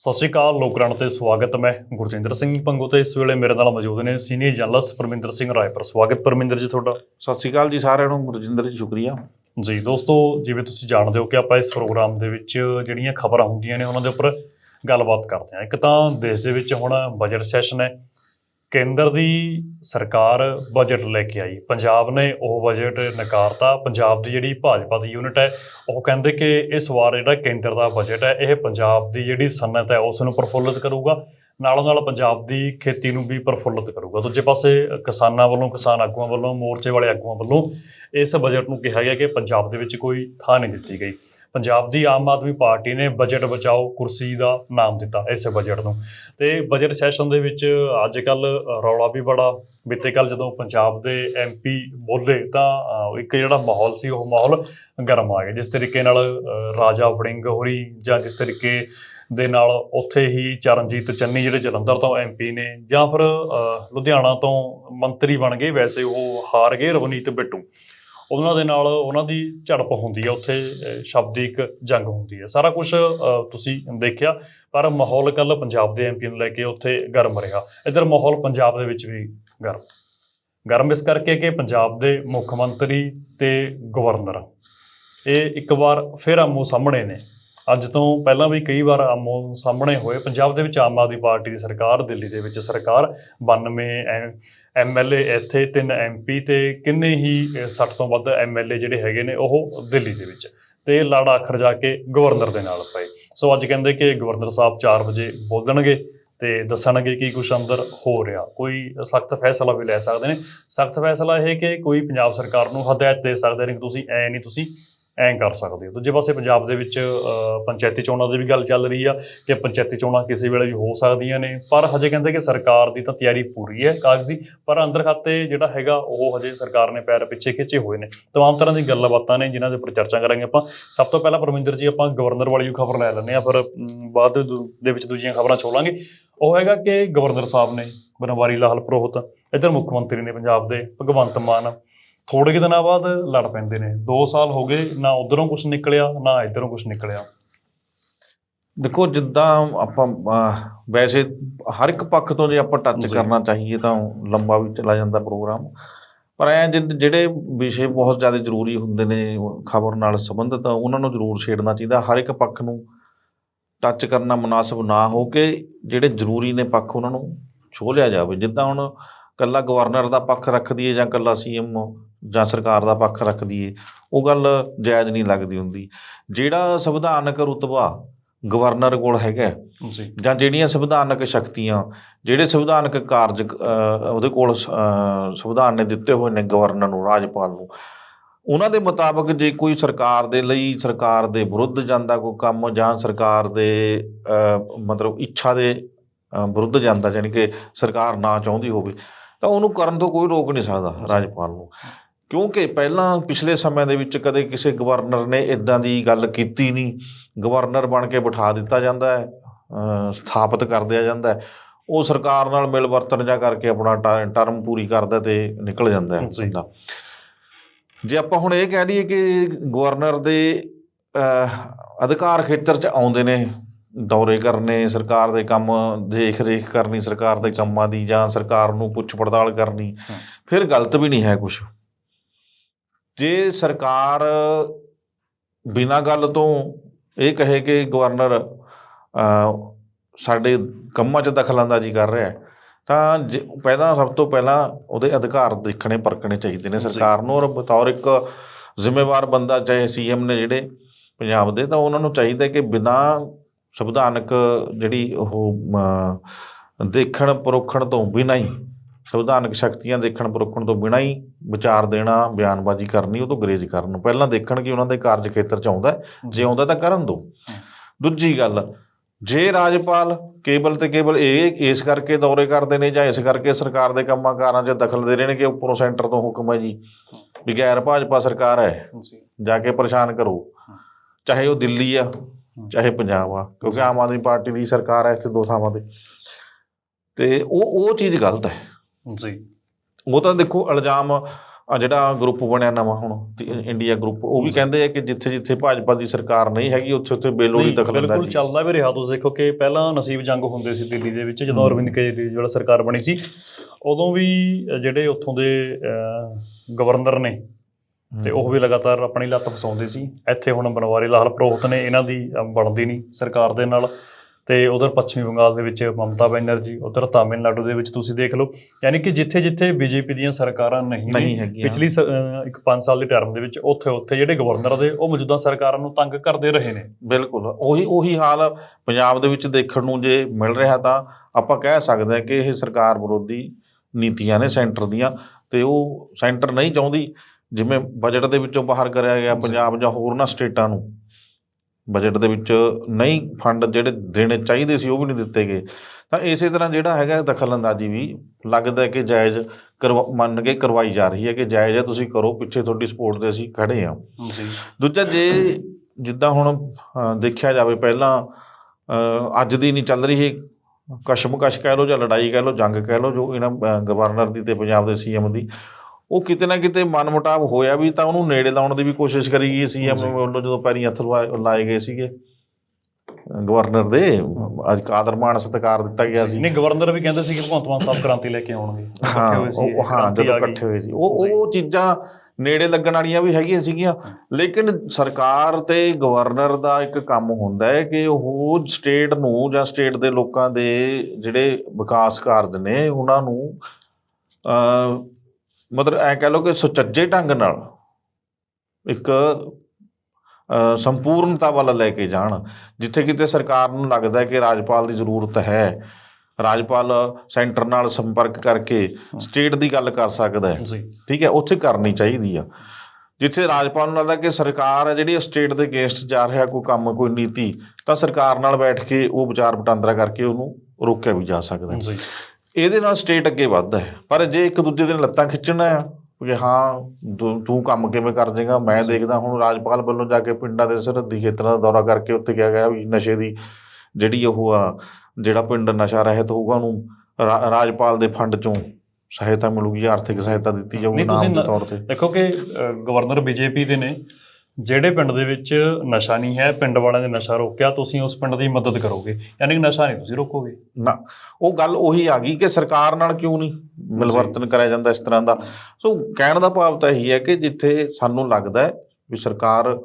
ਸਤਿ ਸ਼੍ਰੀ ਅਕਾਲ ਲੋਕਰਾਣ ਤੇ ਸਵਾਗਤ ਮੈਂ ਗੁਰਜਿੰਦਰ ਸਿੰਘ ਪੰਗੂ ਤੇ ਇਸ ਵੇਲੇ ਮੇਰੇ ਨਾਲ ਮੌਜੂਦ ਨੇ ਸੀਨੀਅਰ ਜਰਨਲਿਸਟ ਪਰਮਿੰਦਰ ਸਿੰਘ ਰਾਏਪੁਰ ਸਵਾਗਤ ਪਰਮਿੰਦਰ ਜੀ ਤੁਹਾਡਾ। ਸਤਿ ਸ਼੍ਰੀ ਅਕਾਲ ਜੀ ਸਾਰਿਆਂ ਨੂੰ ਰਜਿੰਦਰ ਜੀ ਸ਼ੁਕਰੀਆ। ਜੀ ਦੋਸਤੋ ਜਿਵੇਂ ਤੁਸੀਂ ਜਾਣਦੇ ਹੋ ਕਿ ਆਪਾਂ ਇਸ ਪ੍ਰੋਗਰਾਮ ਦੇ ਵਿੱਚ ਜਿਹੜੀਆਂ ਖਬਰਾਂ ਹੁੰਦੀਆਂ ਨੇ ਉਹਨਾਂ ਦੇ ਉੱਪਰ ਗੱਲਬਾਤ ਕਰਦੇ ਹਾਂ। ਇੱਕ ਤਾਂ ਦੇਸ਼ ਦੇ ਵਿੱਚ ਹੁਣ ਬਜਟ ਸੈਸ਼ਨ ਹੈ ਕੇਂਦਰ ਦੀ ਸਰਕਾਰ ਬਜਟ ਲੈ ਕੇ ਆਈ। ਪੰਜਾਬ ਨੇ ਉਹ ਬਜਟ ਨਕਾਰਤਾ। ਪੰਜਾਬ ਦੀ ਜਿਹੜੀ ਭਾਜਪਾ ਦੀ ਯੂਨਿਟ ਹੈ, ਉਹ ਕਹਿੰਦੇ ਕਿ ਇਸ ਵਾਰ ਜਿਹੜਾ ਕੇਂਦਰ ਦਾ ਬਜਟ ਹੈ, ਇਹ ਪੰਜਾਬ ਦੀ ਜਿਹੜੀ ਸਨਅਤ ਹੈ, ਉਸ ਨੂੰ ਪ੍ਰਫੁੱਲਤ ਕਰੂਗਾ। ਨਾਲੋਂ ਨਾਲ ਪੰਜਾਬ ਦੀ ਖੇਤੀ ਨੂੰ ਵੀ ਪ੍ਰਫੁੱਲਤ ਕਰੂਗਾ। ਦੂਜੇ ਪਾਸੇ ਕਿਸਾਨਾਂ ਵੱਲੋਂ, ਕਿਸਾਨ ਆਗੂਆਂ ਵੱਲੋਂ, ਮੋਰਚੇ ਵਾਲੇ ਆਗੂਆਂ ਵੱਲੋਂ ਇਸ ਬਜਟ ਨੂੰ ਕਿਹਾ ਗਿਆ ਕਿ ਪੰਜਾਬ ਦੇ ਵਿੱਚ ਕੋਈ ਥਾਂ ਨਹੀਂ ਦਿੱਤੀ ਗਈ। ਪੰਜਾਬ ਦੀ ਆਮ ਆਦਮੀ ਪਾਰਟੀ ਨੇ ਬਜਟ ਬਚਾਓ ਕੁਰਸੀ ਦਾ ਨਾਮ ਦਿੱਤਾ ਇਸ ਬਜਟ ਨੂੰ। ਤੇ ਬਜਟ ਸੈਸ਼ਨ ਦੇ ਵਿੱਚ ਅੱਜ ਕੱਲ ਰੌਲਾ ਵੀ ਬੜਾ। ਬੀਤੇ ਕੱਲ ਜਦੋਂ ਪੰਜਾਬ ਦੇ ਐਮਪੀ ਬੋਲੇ ਤਾਂ ਇੱਕ ਜਿਹੜਾ ਮਾਹੌਲ ਸੀ, ਉਹ ਮਾਹੌਲ ਗਰਮ ਆ ਗਿਆ। ਜਿਸ ਤਰੀਕੇ ਨਾਲ ਰਾਜਾ ਵੜਿੰਗ ਹੋਰੀ ਜਾਂ ਜਿਸ ਤਰੀਕੇ ਦੇ ਨਾਲ ਉੱਥੇ ਹੀ ਚਰਨਜੀਤ ਚੰਨੀ ਜਿਹੜੇ ਜਲੰਧਰ ਤੋਂ ਐਮਪੀ ਨੇ ਜਾਂ ਫਿਰ ਲੁਧਿਆਣਾ ਤੋਂ ਮੰਤਰੀ ਬਣ ਗਏ, ਵੈਸੇ ਉਹ ਹਾਰ ਗਏ ਰਵਨੀਤ ਬਿੱਟੂ। ਉਹਨਾਂ ਦੇ ਨਾਲ ਉਹਨਾਂ ਦੀ ਝੜਪ ਹੁੰਦੀ ਹੈ ਉੱਥੇ ਅਹ, ਸ਼ਬਦਿਕ ਜੰਗ ਹੁੰਦੀ ਹੈ ਸਾਰਾ ਕੁਝ ਤੁਸੀਂ ਦੇਖਿਆ ਪਰ ਮਾਹੌਲ ਕੱਲ ਪੰਜਾਬ ਦੇ ਐਮਪੀ ਨੂੰ ਲੈ ਕੇ ਉੱਥੇ ਗਰਮ ਰਿਹਾ। ਇਧਰ ਮਾਹੌਲ ਪੰਜਾਬ ਦੇ ਵਿੱਚ ਵੀ ਗਰਮ। ਗਰਮ ਇਸ ਕਰਕੇ ਕਿ ਪੰਜਾਬ ਦੇ ਮੁੱਖ ਮੰਤਰੀ ਤੇ ਗਵਰਨਰ ਇਹ ਇੱਕ ਵਾਰ ਫਿਰ ਆਮੋ ਸਾਹਮਣੇ ਨੇ। ਅੱਜ ਤੋਂ ਪਹਿਲਾਂ ਵੀ ਕਈ ਵਾਰ ਆਮੋ ਸਾਹਮਣੇ ਹੋਏ। ਪੰਜਾਬ ਦੇ ਵਿੱਚ ਆਮ ਆਦਮੀ ਪਾਰਟੀ ਦੀ ਸਰਕਾਰ ਦਿੱਲੀ ਦੇ ਵਿੱਚ ਸਰਕਾਰ 92 ਐਮਐਲਏ ਇੱਥੇ ਤਿੰਨ ਐਮਪੀ ਤੇ ਕਿੰਨੇ ਹੀ ਅਹ, 60 ਤੋਂ ਵੱਧ ਐਮਐਲਏ ਜਿਹੜੇ ਹੈਗੇ ਨੇ ਉਹ ਦਿੱਲੀ ਦੇ ਵਿੱਚ ਤੇ ਲਾੜਾ ਆਖਰ ਜਾ ਕੇ ਗਵਰਨਰ ਦੇ ਨਾਲ ਪਏ। ਸੋ ਅੱਜ ਕਹਿੰਦੇ ਕਿ ਗਵਰਨਰ ਸਾਹਿਬ 4 ਵਜੇ ਬੋਲਣਗੇ ਤੇ ਦੱਸਣਗੇ ਕਿ ਕੁਛ ਅੰਦਰ ਹੋ ਰਿਹਾ। ਕੋਈ ਸਖਤ ਫੈਸਲਾ ਵੀ ਲੈ ਸਕਦੇ ਨੇ। ਸਖਤ ਫੈਸਲਾ ਇਹ ਕਿ ਕੋਈ ਪੰਜਾਬ ਸਰਕਾਰ ਨੂੰ ਹਦਾਇਤ ਦੇ ਸਕਦੇ ਨੇ ਕਿ ਤੁਸੀਂ ਐ ਨਹੀਂ ਤੁਸੀਂ ਐਂ ਕਰ ਸਕਦੇ ਹੋ। ਦੂਜੇ ਪਾਸੇ ਪੰਜਾਬ ਦੇ ਵਿੱਚ ਪੰਚਾਇਤੀ ਚੋਣਾਂ ਦੀ ਵੀ ਗੱਲ ਚੱਲ ਰਹੀ ਆ ਕਿ ਪੰਚਾਇਤੀ ਚੋਣਾਂ ਕਿਸੇ ਵੇਲੇ ਵੀ ਹੋ ਸਕਦੀਆਂ ਨੇ, ਪਰ ਹਜੇ ਕਹਿੰਦੇ ਕਿ ਸਰਕਾਰ ਦੀ ਤਾਂ ਤਿਆਰੀ ਪੂਰੀ ਹੈ ਕਾਗਜ਼ੀ, ਪਰ ਅੰਦਰ ਖਾਤੇ ਜਿਹੜਾ ਹੈਗਾ ਉਹ ਹਜੇ ਸਰਕਾਰ ਨੇ ਪੈਰ ਪਿੱਛੇ ਖਿੱਚੇ ਹੋਏ ਨੇ। ਤਮਾਮ ਤਰ੍ਹਾਂ ਦੀ ਗੱਲਾਂ ਬਾਤਾਂ ਨੇ ਜਿਨ੍ਹਾਂ ਦੇ ਉੱਪਰ ਚਰਚਾ ਕਰਾਂਗੇ ਆਪਾਂ। ਸਭ ਤੋਂ ਪਹਿਲਾਂ ਪਰਮਿੰਦਰ ਜੀ, ਆਪਾਂ ਗਵਰਨਰ ਵਾਲੀ ਖਬਰ ਲੈ ਲੈਂਦੇ ਆ ਫਿਰ ਬਾਅਦ ਦੇ ਦੂ- ਦੇ ਵਿੱਚ ਦੂਜੀਆਂ ਖਬਰਾਂ ਛੋਲਾਂਗੇ ਉਹ ਹੈਗਾ ਕਿ ਗਵਰਨਰ ਸਾਹਿਬ ਨੇ, ਬਨਵਾਰੀ ਲਾਲ ਪ੍ਰੋਹਤ ਇੱਧਰ ਮੁੱਖ ਮੰਤਰੀ ਨੇ ਪੰਜਾਬ ਦੇ ਭਗਵੰਤ ਮਾਨ ਥੋੜੇ ਕੁ ਦਿਨਾਂ ਬਾਅਦ ਲੜ ਪੈਂਦੇ ਨੇ। 2 ਸਾਲ ਹੋ ਗਏ ਨਾ ਉਧਰੋਂ ਕੁਝ ਨਿਕਲਿਆ ਨਾ ਇਧਰੋਂ ਕੁਝ ਨਿਕਲਿਆ। ਦੇਖੋ ਜਿੱਦਾਂ ਆਪਾਂ ਵੈਸੇ ਹਰ ਇੱਕ ਪੱਖ ਤੋਂ ਜੇ ਆਪਾਂ ਟੱਚ। ਕਰਨਾ ਚਾਹੀਏ ਤਾਂ ਲੰਬਾ ਵੀ ਚਲਾ ਜਾਂਦਾ ਪ੍ਰੋਗਰਾਮ। ਪਰ ਐ ਜਿਹੜੇ ਵਿਸ਼ੇ ਬਹੁਤ ਜ਼ਿਆਦਾ ਜ਼ਰੂਰੀ ਹੁੰਦੇ ਨੇ ਖਬਰ ਨਾਲ ਸੰਬੰਧਿਤ ਉਹਨਾਂ ਨੂੰ ਜ਼ਰੂਰ ਛੇੜਨਾ ਚਾਹੀਦਾ। ਹਰ ਇੱਕ ਪੱਖ ਨੂੰ ਟੱਚ ਕਰਨਾ ਮੁਨਾਸਬ ਨਾ ਹੋ ਕੇ ਜਿਹੜੇ ਜ਼ਰੂਰੀ ਨੇ ਪੱਖ ਉਹਨਾਂ ਨੂੰ ਛੋਹ ਲਿਆ ਜਾਵੇ। ਜਿੱਦਾਂ ਹੁਣ ਕੱਲਾ ਗਵਰਨਰ ਦਾ ਪੱਖ ਰੱਖ ਦਈਏ ਜਾਂ ਕੱਲਾ ਸੀਐਮ ਜਾਂ ਸਰਕਾਰ ਦਾ ਪੱਖ ਰੱਖ ਦਈਏ ਉਹ ਗੱਲ ਜਾਇਜ਼ ਨਹੀਂ ਲੱਗਦੀ ਹੁੰਦੀ। ਜਿਹੜਾ ਸੰਵਿਧਾਨਕ ਰੁਤਬਾ ਗਵਰਨਰ ਕੋਲ ਹੈਗਾ ਜੀ। ਜਾਂ ਜਿਹੜੀਆਂ ਸੰਵਿਧਾਨਕ ਸ਼ਕਤੀਆਂ ਜਿਹੜੇ ਸੰਵਿਧਾਨਕ ਕਾਰਜ ਉਹਦੇ ਕੋਲ ਸੰਵਿਧਾਨ ਨੇ ਦਿੱਤੇ ਹੋਏ ਨੇ ਗਵਰਨਰ ਨੂੰ ਰਾਜਪਾਲ ਨੂੰ ਉਹਨਾਂ ਦੇ ਮੁਤਾਬਕ ਜੇ ਕੋਈ ਸਰਕਾਰ ਦੇ ਲਈ ਸਰਕਾਰ ਦੇ ਵਿਰੁੱਧ ਜਾਂਦਾ ਕੋਈ ਕੰਮ ਜਾਂ ਸਰਕਾਰ ਦੇ ਮਤਲਬ ਇੱਛਾ ਦੇ ਵਿਰੁੱਧ ਜਾਂਦਾ ਯਾਨੀ ਕਿ ਸਰਕਾਰ ਨਾ ਚਾਹੁੰਦੀ ਹੋਵੇ ਤਾਂ ਉਹਨੂੰ ਕਰਨ ਤੋਂ ਕੋਈ ਰੋਕ ਨਹੀਂ ਸਕਦਾ ਰਾਜਪਾਲ ਨੂੰ। ਕਿਉਂਕਿ ਪਹਿਲਾਂ ਪਿਛਲੇ ਸਮੇਂ ਦੇ ਵਿੱਚ ਕਦੇ ਕਿਸੇ ਗਵਰਨਰ ਨੇ ਇਦਾਂ ਦੀ ਗੱਲ ਕੀਤੀ ਨਹੀਂ। ਗਵਰਨਰ ਬਣ ਕੇ ਬਿਠਾ ਦਿੱਤਾ ਜਾਂਦਾ ਹੈ ਸਥਾਪਿਤ ਕਰ ਦਿਆ ਜਾਂਦਾ ਹੈ। ਉਹ ਸਰਕਾਰ ਨਾਲ ਮਿਲ ਵਰਤਨ ਜਾ ਕਰਕੇ ਆਪਣਾ ਟਰਮ ਪੂਰੀ ਕਰਦਾ ਤੇ ਨਿਕਲ ਜਾਂਦਾ ਹੈ। ਜੀ। ਆਪਾਂ ਹੁਣ ਇਹ ਕਹਿ ਲਈਏ ਕਿ ਗਵਰਨਰ ਦੇ ਅਧਿਕਾਰ ਖੇਤਰ 'ਚ ਆਉਂਦੇ ਨੇ ਦੌਰੇ ਕਰਨੇ ਸਰਕਾਰ ਦੇ ਕੰਮ ਦੇਖ ਰੇਖ ਕਰਨੀ ਸਰਕਾਰ ਦੇ ਕੰਮਾਂ ਦੀ ਜਾਂ ਸਰਕਾਰ ਨੂੰ ਪੁੱਛ ਪੜਤਾਲ ਕਰਨੀ। ਫਿਰ ਗਲਤ ਵੀ ਨਹੀਂ ਹੈ ਕੁਝ ਜੇ ਸਰਕਾਰ ਬਿਨਾਂ ਗੱਲ ਤੋਂ ਇਹ ਕਹੇ ਕਿ ਗਵਰਨਰ ਸਾਡੇ ਕੰਮਾਂ 'ਚ ਦਖਲਅੰਦਾਜ਼ੀ ਕਰ ਰਿਹਾ ਹੈ ਤਾਂ ਪਹਿਲਾਂ ਸਭ ਤੋਂ ਪਹਿਲਾਂ ਉਹਦੇ ਅਧਿਕਾਰ ਦੇਖਣੇ ਪਰਖਣੇ ਚਾਹੀਦੇ ਨੇ। ਸਰਕਾਰ ਨੂੰ ਔਰ ਬਤੌਰ ਇੱਕ ਜ਼ਿੰਮੇਵਾਰ ਬੰਦਾ ਚਾਹੇ ਸੀਐਮ ਨੇ ਜਿਹੜੇ ਪੰਜਾਬ ਦੇ ਤਾਂ ਉਹਨਾਂ ਨੂੰ ਚਾਹੀਦਾ ਕਿ ਬਿਨਾਂ ਸੰਵਿਧਾਨਕ ਜਿਹੜੀ ਉਹ ਦੇਖਣ ਪਰੋਖਣ ਤੋਂ ਬਿਨਾਂ ਹੀ ਸੰਵਿਧਾਨਕ ਸ਼ਕਤੀਆਂ ਦੇਖਣ ਪਰੋਖਣ ਤੋਂ ਬਿਨਾਂ ਹੀ ਵਿਚਾਰ ਦੇਣਾ ਬਿਆਨਬਾਜ਼ੀ ਕਰਨੀ ਉਹ ਤੋਂ ਗਰੇਜ ਕਰਨ ਪਹਿਲਾਂ ਦੇਖਣ ਕਿ ਉਹਨਾਂ ਦੇ ਕਾਰਜ ਖੇਤਰ 'ਚ ਆਉਂਦਾ। ਜੇ ਆਉਂਦਾ ਤਾਂ ਕਰਨ ਦੋ। ਦੂਜੀ ਗੱਲ ਜੇ ਰਾਜਪਾਲ ਕੇਵਲ ਤੇ ਕੇਵਲ ਇਹ ਇਸ ਕਰਕੇ ਦੌਰੇ ਕਰਦੇ ਨੇ ਜਾਂ ਇਸ ਕਰਕੇ ਸਰਕਾਰ ਦੇ ਕੰਮਾਂ ਕਾਰਾਂ 'ਚ ਦਖਲ ਦੇ ਰਹੇ ਨੇ ਕਿ ਉੱਪਰੋਂ ਸੈਂਟਰ ਤੋਂ ਹੁਕਮ ਹੈ ਜੀ ਵੀ ਗੈਰ ਭਾਜਪਾ ਸਰਕਾਰ ਹੈ ਜੀ। ਜਾ ਕੇ ਪਰੇਸ਼ਾਨ ਕਰੋ। ਚਾਹੇ ਉਹ ਦਿੱਲੀ ਆ ਚਾਹੇ ਪੰਜਾਬ ਆ ਕਿਉਂਕਿ ਆਮ ਆਦਮੀ ਪਾਰਟੀ ਦੀ ਸਰਕਾਰ ਹੈ ਇੱਥੇ ਦੋ ਥਾਵਾਂ ਤੇ। ਤੇ ਉਹ ਉਹ ਚੀਜ਼ ਗਲਤ ਹੈ। ਜੀ। ਉਹ ਤਾਂ ਦੇਖੋ ਇਲਜ਼ਾਮ ਜਿਹੜਾ ਗਰੁੱਪ ਬਣਿਆ ਨਵਾਂ ਹੁਣ ਇੰਡੀਆ ਗਰੁੱਪ ਉਹ ਵੀ ਕਹਿੰਦੇ ਆ ਕਿ ਜਿੱਥੇ ਜਿੱਥੇ ਭਾਜਪਾ ਦੀ ਸਰਕਾਰ ਨਹੀਂ ਹੈਗੀ ਉੱਥੇ ਉੱਥੇ ਬੇਲੋੜੀ ਨਹੀਂ, ਬਿਲਕੁਲ ਦਖਲਅੰਦਾਜ਼ੀ ਚੱਲਦਾ ਵੀ ਰਿਹਾ। ਤੁਸੀਂ ਦੇਖੋ ਕਿ ਪਹਿਲਾਂ ਨਸੀਬ ਜੰਗ ਹੁੰਦੇ ਸੀ ਦਿੱਲੀ ਦੇ ਵਿੱਚ ਜਦੋਂ ਅਰਵਿੰਦ ਕੇਜਰੀਵਾਲ ਸਰਕਾਰ ਬਣੀ ਸੀ। ਉਦੋਂ ਵੀ ਜਿਹੜੇ ਉੱਥੋਂ ਦੇ ਗਵਰਨਰ ਨੇ ਤੇ ਉਹ ਵੀ ਲਗਾਤਾਰ ਆਪਣੀ ਲੱਤ ਫਸਾਉਂਦੇ ਸੀ। ਇੱਥੇ ਹੁਣ ਬਨਵਾਰੀ ਲਾਲ ਪ੍ਰੋਹਤ ਨੇ ਇਹਨਾਂ ਦੀ ਬਣਦੀ ਨਹੀਂ ਸਰਕਾਰ ਦੇ ਨਾਲ। ਤੇ ਉਧਰ ਪੱਛਮੀ ਬੰਗਾਲ ਦੇ ਵਿੱਚ ਮਮਤਾ ਬੈਨਰਜੀ ਉਧਰ ਤਾਮਿਲਨਾਡੂ ਦੇ ਵਿੱਚ ਤੁਸੀਂ ਦੇਖ ਲਓ ਯਾਨੀ ਕਿ ਜਿੱਥੇ ਜਿੱਥੇ ਬੀਜੇਪੀ ਦੀਆਂ ਸਰਕਾਰਾਂ ਨਹੀਂ ਨੇ, ਨਹੀਂ ਹੈਗੀਆਂ। ਪਿਛਲੀ ਇੱਕ 5 ਸਾਲ ਦੀ ਟਰਮ ਦੇ ਵਿੱਚ ਉੱਥੇ ਉੱਥੇ ਜਿਹੜੇ ਗਵਰਨਰ ਦੇ ਉਹ ਮੌਜੂਦਾ ਸਰਕਾਰਾਂ ਨੂੰ ਤੰਗ ਕਰਦੇ ਰਹੇ ਨੇ। ਬਿਲਕੁਲ ਉਹੀ ਉਹੀ ਹਾਲ ਪੰਜਾਬ ਦੇ ਵਿੱਚ ਦੇਖਣ ਨੂੰ ਜੇ ਮਿਲ ਰਿਹਾ ਤਾਂ ਆਪਾਂ ਕਹਿ ਸਕਦੇ ਹਾਂ ਕਿ ਇਹ ਸਰਕਾਰ ਵਿਰੋਧੀ ਨੀਤੀਆਂ ਨੇ ਸੈਂਟਰ ਦੀਆਂ ਤੇ ਉਹ ਸੈਂਟਰ ਨਹੀਂ ਚਾਹੁੰਦੀ ਜਿਵੇਂ ਬਜਟ ਦੇ ਵਿੱਚੋਂ ਬਾਹਰ ਕਰਿਆ ਗਿਆ। ਪੰਜਾਬ ਜਾਂ ਹੋਰਨਾਂ ਸਟੇਟਾਂ ਨੂੰ। ਬਜਟ ਦੇ ਵਿੱਚ ਨਹੀਂ ਫੰਡ ਜਿਹੜੇ ਦੇਣੇ ਚਾਹੀਦੇ ਸੀ ਉਹ ਵੀ ਨਹੀਂ ਦਿੱਤੇ ਗਏ। ਤਾਂ ਇਸੇ ਤਰ੍ਹਾਂ ਜਿਹੜਾ ਹੈਗਾ ਦਖਲਅੰਦਾਜ਼ੀ ਵੀ ਲੱਗਦਾ ਹੈ ਕਿ ਜਾਇਜ਼ ਮੰਨ ਕੇ ਕਰਵਾਈ ਜਾ ਰਹੀ ਹੈ ਕਿ ਜਾਇਜ਼ ਹੈ ਤੁਸੀਂ ਕਰੋ ਪਿੱਛੇ ਤੁਹਾਡੀ ਸਪੋਰਟ ਦੇ ਅਸੀਂ ਖੜੇ ਜੀ। ਦੂਜਾ ਜੇ ਜਿੱਦਾਂ ਹੁਣ ਦੇਖਿਆ ਜਾਵੇ ਪਹਿਲਾਂ ਅੱਜ ਦੀ ਨਹੀਂ ਚੱਲ ਰਹੀ ਇਹ ਕਸ਼ਮਕਸ਼ ਕਹਿ ਲਓ ਜਾਂ ਲੜਾਈ ਕਹਿ ਲਓ ਜੰਗ ਕਹਿ ਲਓ ਜੋ ਇਹਨਾਂ ਗਵਰਨਰ ਦੀ ਤੇ ਪੰਜਾਬ ਦੇ ਸੀਐਮ ਦੀ ਉਹ ਕਿਤੇ ਨਾ ਕਿਤੇ ਮਨਮੁਟਾਵ ਹੋਇਆ ਵੀ ਤਾਂ ਉਹਨੂੰ ਨੇੜੇ ਲਾਉਣ ਦੀ ਵੀ ਕੋਸ਼ਿਸ਼ ਕਰੀ ਗਈ ਸੀਐਮ ਜੀ। ਵੱਲੋਂ ਜਦੋਂ ਪੈਰੀਂ ਹੱਥ ਲਾਏ ਗਏ ਸੀਗੇ ਗਵਰਨਰ ਦੇ ਅੱਜ ਕਾਦਰ ਮਾਨ ਸਤਿਕਾਰ ਦਿੱਤਾ ਗਿਆ ਸੀ ਨਹੀਂ ਗਵਰਨਰ ਵੀ ਕਹਿੰਦੇ ਸੀ ਕਿ ਭਗਵੰਤ ਮਾਨ ਸਾਹਿਬ ਕ੍ਰਾਂਤੀ ਲੈ ਕੇ ਆਉਣਗੇ ਹਾਂ ਸੀ, ਹਾਂ ਜਦੋਂ। ਇਕੱਠੇ ਹੋਏ ਸੀ ਉਹ। ਉਹ ਚੀਜ਼ਾਂ ਨੇੜੇ ਲੱਗਣ ਵਾਲੀਆਂ ਵੀ ਹੈਗੀਆਂ ਸੀਗੀਆਂ ਲੇਕਿਨ ਸਰਕਾਰ ਤੇ ਗਵਰਨਰ ਦਾ ਇੱਕ ਕੰਮ ਹੁੰਦਾ ਹੈ ਕਿ ਉਹ ਸਟੇਟ ਨੂੰ ਜਾਂ ਸਟੇਟ ਦੇ ਲੋਕਾਂ ਦੇ ਜਿਹੜੇ ਵਿਕਾਸ ਕਾਰਜ ਨੇ ਉਹਨਾਂ ਨੂੰ ਮਤਲਬ ਐ ਕਹਿ ਲਓ ਕਿ ਸੁਚੱਜੇ ਢੰਗ ਨਾਲ ਇੱਕ ਸੰਪੂਰਨਤਾ ਵੱਲ ਲੈ ਕੇ ਜਾਣ। ਜਿੱਥੇ ਕਿਤੇ ਸਰਕਾਰ ਨੂੰ ਲੱਗਦਾ ਕਿ ਰਾਜਪਾਲ ਦੀ ਜ਼ਰੂਰਤ ਹੈ ਰਾਜਪਾਲ ਸੈਂਟਰ ਨਾਲ ਸੰਪਰਕ ਕਰਕੇ ਸਟੇਟ ਦੀ ਗੱਲ ਕਰ ਸਕਦਾ ਹੈ। ਠੀਕ ਹੈ ਉੱਥੇ ਕਰਨੀ ਚਾਹੀਦੀ ਆ। ਜਿੱਥੇ ਰਾਜਪਾਲ ਨੂੰ ਲੱਗਦਾ ਕਿ ਸਰਕਾਰ ਹੈ ਜਿਹੜੀ ਸਟੇਟ ਦੇ ਅਗੇਂਸਟ ਜਾ ਰਿਹਾ ਕੋਈ ਕੰਮ ਕੋਈ ਨੀਤੀ ਤਾਂ ਸਰਕਾਰ ਨਾਲ ਬੈਠ ਕੇ ਉਹ ਵਿਚਾਰ ਵਟਾਂਦਰਾ ਕਰਕੇ ਉਹਨੂੰ ਰੋਕਿਆ ਵੀ ਜਾ ਸਕਦਾ ਹੈ। ਇਹਦੇ ਨਾਲ ਸਟੇਟ ਅੱਗੇ ਵੱਧਦਾ ਹੈ। ਪਰ ਜੇ ਇੱਕ ਦੂਜੇ ਦੇ ਲੱਤਾਂ ਖਿੱਚਣਾ ਆ ਕਿ ਹਾਂ ਤੂੰ- ਕੰਮ ਕਿਵੇਂ ਕਰ ਜਾਏਗਾ ਮੈਂ ਦੇਖਦਾ ਹੁਣ ਰਾਜਪਾਲ ਵੱਲੋਂ ਜਾ ਕੇ ਪਿੰਡਾਂ ਦੇ ਸਰਹੱਦੀ ਖੇਤਰਾਂ ਦਾ ਦੌਰਾ ਕਰਕੇ ਉੱਥੇ ਕਿਹਾ ਗਿਆ ਵੀ ਨਸ਼ੇ ਦੀ ਜਿਹੜੀ ਉਹ ਆ ਜਿਹੜਾ ਪਿੰਡ ਨਸ਼ਾ ਰਹਿਤ ਹੋਊਗਾ ਉਹਨੂੰ ਰਾਜਪਾਲ ਦੇ ਫੰਡ ਚੋਂ ਸਹਾਇਤਾ ਮਿਲੂਗੀ ਆਰਥਿਕ ਸਹਾਇਤਾ ਦਿੱਤੀ ਜਾਊਗੀ ਨਾਮ ਦੇ ਤੌਰ ਤੇ। ਦੇਖੋ ਕਿ ਗਵਰਨਰ ਬੀਜੇਪੀ ਦੇ ਨੇ। ਜਿਹੜੇ ਪਿੰਡ ਦੇ ਵਿੱਚ ਨਸ਼ਾ ਨਹੀਂ ਹੈ ਪਿੰਡ ਵਾਲਿਆਂ ਨੇ ਨਸ਼ਾ ਰੋਕਿਆ ਤੁਸੀਂ ਉਸ ਪਿੰਡ ਦੀ ਮਦਦ ਕਰੋਗੇ। ਯਾਨੀ ਕਿ ਨਸ਼ਾ ਨਹੀਂ ਤੁਸੀਂ ਰੋਕੋਗੇ। ਨਾ ਉਹ ਗੱਲ ਉਹੀ ਆ ਗਈ ਕਿ ਸਰਕਾਰ ਨਾਲ ਕਿਉਂ ਨਹੀਂ ਮਿਲਵਰਤਨ ਕਰਿਆ ਜਾਂਦਾ ਇਸ ਤਰ੍ਹਾਂ ਦਾ। ਸੋ ਕਹਿਣ ਦਾ ਭਾਵ ਤਾਂ ਇਹੀ ਹੈ ਕਿ ਜਿੱਥੇ ਸਾਨੂੰ ਲੱਗਦਾ ਹੈ ਵੀ ਸਰਕਾਰ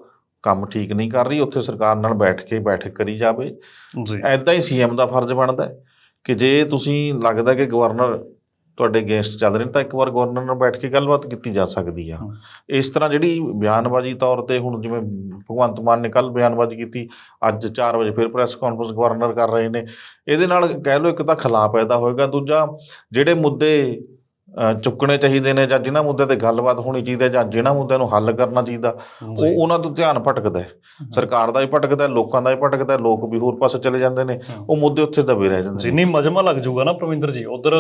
ਕੰਮ ਠੀਕ ਨਹੀਂ ਕਰ ਰਹੀ ਉੱਥੇ ਸਰਕਾਰ ਨਾਲ ਬੈਠ ਕੇ ਬੈਠਕ ਕਰੀ ਜਾਵੇ। ਜੀ। ਐਦਾਂ ਹੀ ਸੀਐਮ ਦਾ ਫਰਜ਼ ਬਣਦਾ ਹੈ ਕਿ ਜੇ ਤੁਸੀਂ ਲੱਗਦਾ ਕਿ ਗਵਰਨਰ ਤੁਹਾਡੇ ਅਗੇਂਸਟ ਚੱਲ ਰਹੇ ਨੇ ਤਾਂ ਇੱਕ ਵਾਰ ਗਵਰਨਰ ਨਾਲ ਬੈਠ ਕੇ ਗੱਲਬਾਤ ਕੀਤੀ ਜਾ ਸਕਦੀ ਆ। ਹਾਂ। ਇਸ ਤਰ੍ਹਾਂ ਜਿਹੜੀ ਬਿਆਨਬਾਜ਼ੀ ਤੌਰ ਤੇ ਹੁਣ ਜਿਵੇਂ ਭਗਵੰਤ ਮਾਨ ਨੇ ਕੱਲ ਬਿਆਨਬਾਜ਼ੀ ਕੀਤੀ ਅੱਜ 4 ਵਜੇ ਫਿਰ ਪ੍ਰੈਸ ਕਾਨਫਰੰਸ ਗਵਰਨਰ ਕਰ ਰਹੇ ਨੇ ਇਹਦੇ ਨਾਲ ਕਹਿ ਲਓ ਇੱਕ ਤਾਂ ਖਿਲਾਫ ਪੈਦਾ ਹੋਏਗਾ ਦੂਜਾ ਜਿਹੜੇ ਮੁੱਦੇ ਚੁੱਕਣੇ ਚਾਹੀਦੇ ਨੇ ਜਾਂ ਜਿਨ੍ਹਾਂ ਮੁੱਦਿਆਂ ਤੇ ਗੱਲਬਾਤ ਹੋਣੀ ਚਾਹੀਦੀ ਹੈ ਜਾਂ ਜਿਨ੍ਹਾਂ ਮੁੱਦਿਆਂ ਨੂੰ ਹੱਲ ਕਰਨਾ ਚਾਹੀਦਾ ਉਹ ਉਹਨਾਂ ਤੋਂ ਧਿਆਨ ਭਟਕਦਾ ਹੈ। ਸਰਕਾਰ ਦਾ ਵੀ ਭਟਕਦਾ ਹੈ, ਲੋਕਾਂ ਦਾ ਵੀ ਭਟਕਦਾ ਹੈ, ਲੋਕ ਵੀ ਹੋਰ ਪਾਸੇ ਚਲੇ ਜਾਂਦੇ ਨੇ ਹਾਂ। ਉਹ ਮੁੱਦੇ ਉੱਥੇ ਦਬੇ ਰਹਿ ਜਾਂਦੇ ਨੇ। ਜਿੰਨੀ ਮਜਮਾ ਲੱਗ ਜਾਊਗਾ ਨਾ ਪ੍ਰਵਿੰਦਰ ਜੀ ਉਧਰ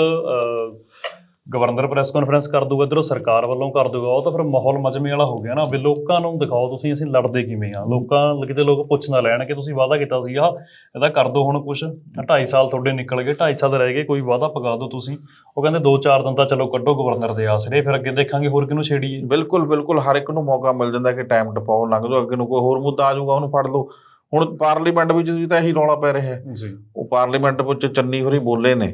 ਗਵਰਨਰ ਪ੍ਰੈਸ ਕਾਨਫਰੰਸ ਕਰ ਦੂਗਾ ਇਧਰੋਂ ਸਰਕਾਰ ਵੱਲੋਂ ਕਰ ਦੂਗਾ ਉਹ ਤਾਂ ਫਿਰ ਮਾਹੌਲ ਮਜਮੇ ਵਾਲਾ ਹੋ ਗਿਆ ਨਾ ਵੀ ਲੋਕਾਂ ਨੂੰ ਦਿਖਾਓ ਤੁਸੀਂ ਅਸੀਂ ਲੜਦੇ ਕਿਵੇਂ ਆ ਲੋਕਾਂ ਕਿਤੇ ਲੋਕ ਪੁੱਛ ਨਾ ਲੈਣ ਕਿ ਤੁਸੀਂ ਵਾਅਦਾ ਕੀਤਾ ਸੀ ਆ ਇਹਦਾ ਕਰ ਦੋ ਹੁਣ ਕੁਝ 2.5 ਸਾਲ ਤੁਹਾਡੇ ਨਿਕਲ ਗਏ 2.5 ਸਾਲ ਰਹਿ ਗਏ ਕੋਈ ਵਾਅਦਾ ਪਗਾ ਦਿਓ ਤੁਸੀਂ। ਉਹ ਕਹਿੰਦੇ 2-4 ਦਿਨ ਤਾਂ ਚਲੋ ਕੱਢੋ ਗਵਰਨਰ ਦੇ ਆਸਰੇ ਫਿਰ ਅੱਗੇ ਦੇਖਾਂਗੇ ਹੋਰ ਕਿਹਨੂੰ ਛੇੜੀਏ। ਬਿਲਕੁਲ ਬਿਲਕੁਲ ਹਰ ਇੱਕ ਨੂੰ ਮੌਕਾ ਮਿਲ ਜਾਂਦਾ ਕਿ ਟਾਈਮ ਟਪਾਓ ਲੰਘ ਜਾਓ ਅੱਗੇ ਨੂੰ ਕੋਈ ਹੋਰ ਮੁੱਦਾ ਆ ਜਾਊਗਾ ਉਹਨੂੰ ਫੜ ਲਓ। ਹੁਣ ਪਾਰਲੀਮੈਂਟ ਵਿੱਚ ਵੀ ਤਾਂ ਇਹੀ ਰੌਲਾ ਪੈ ਰਿਹਾ ਹੈ। ਜੀ। ਉਹ ਪਾਰਲੀਮੈਂਟ ਵਿੱਚ ਚੰਨੀ ਹੋਰੀ ਬੋਲੇ ਨੇ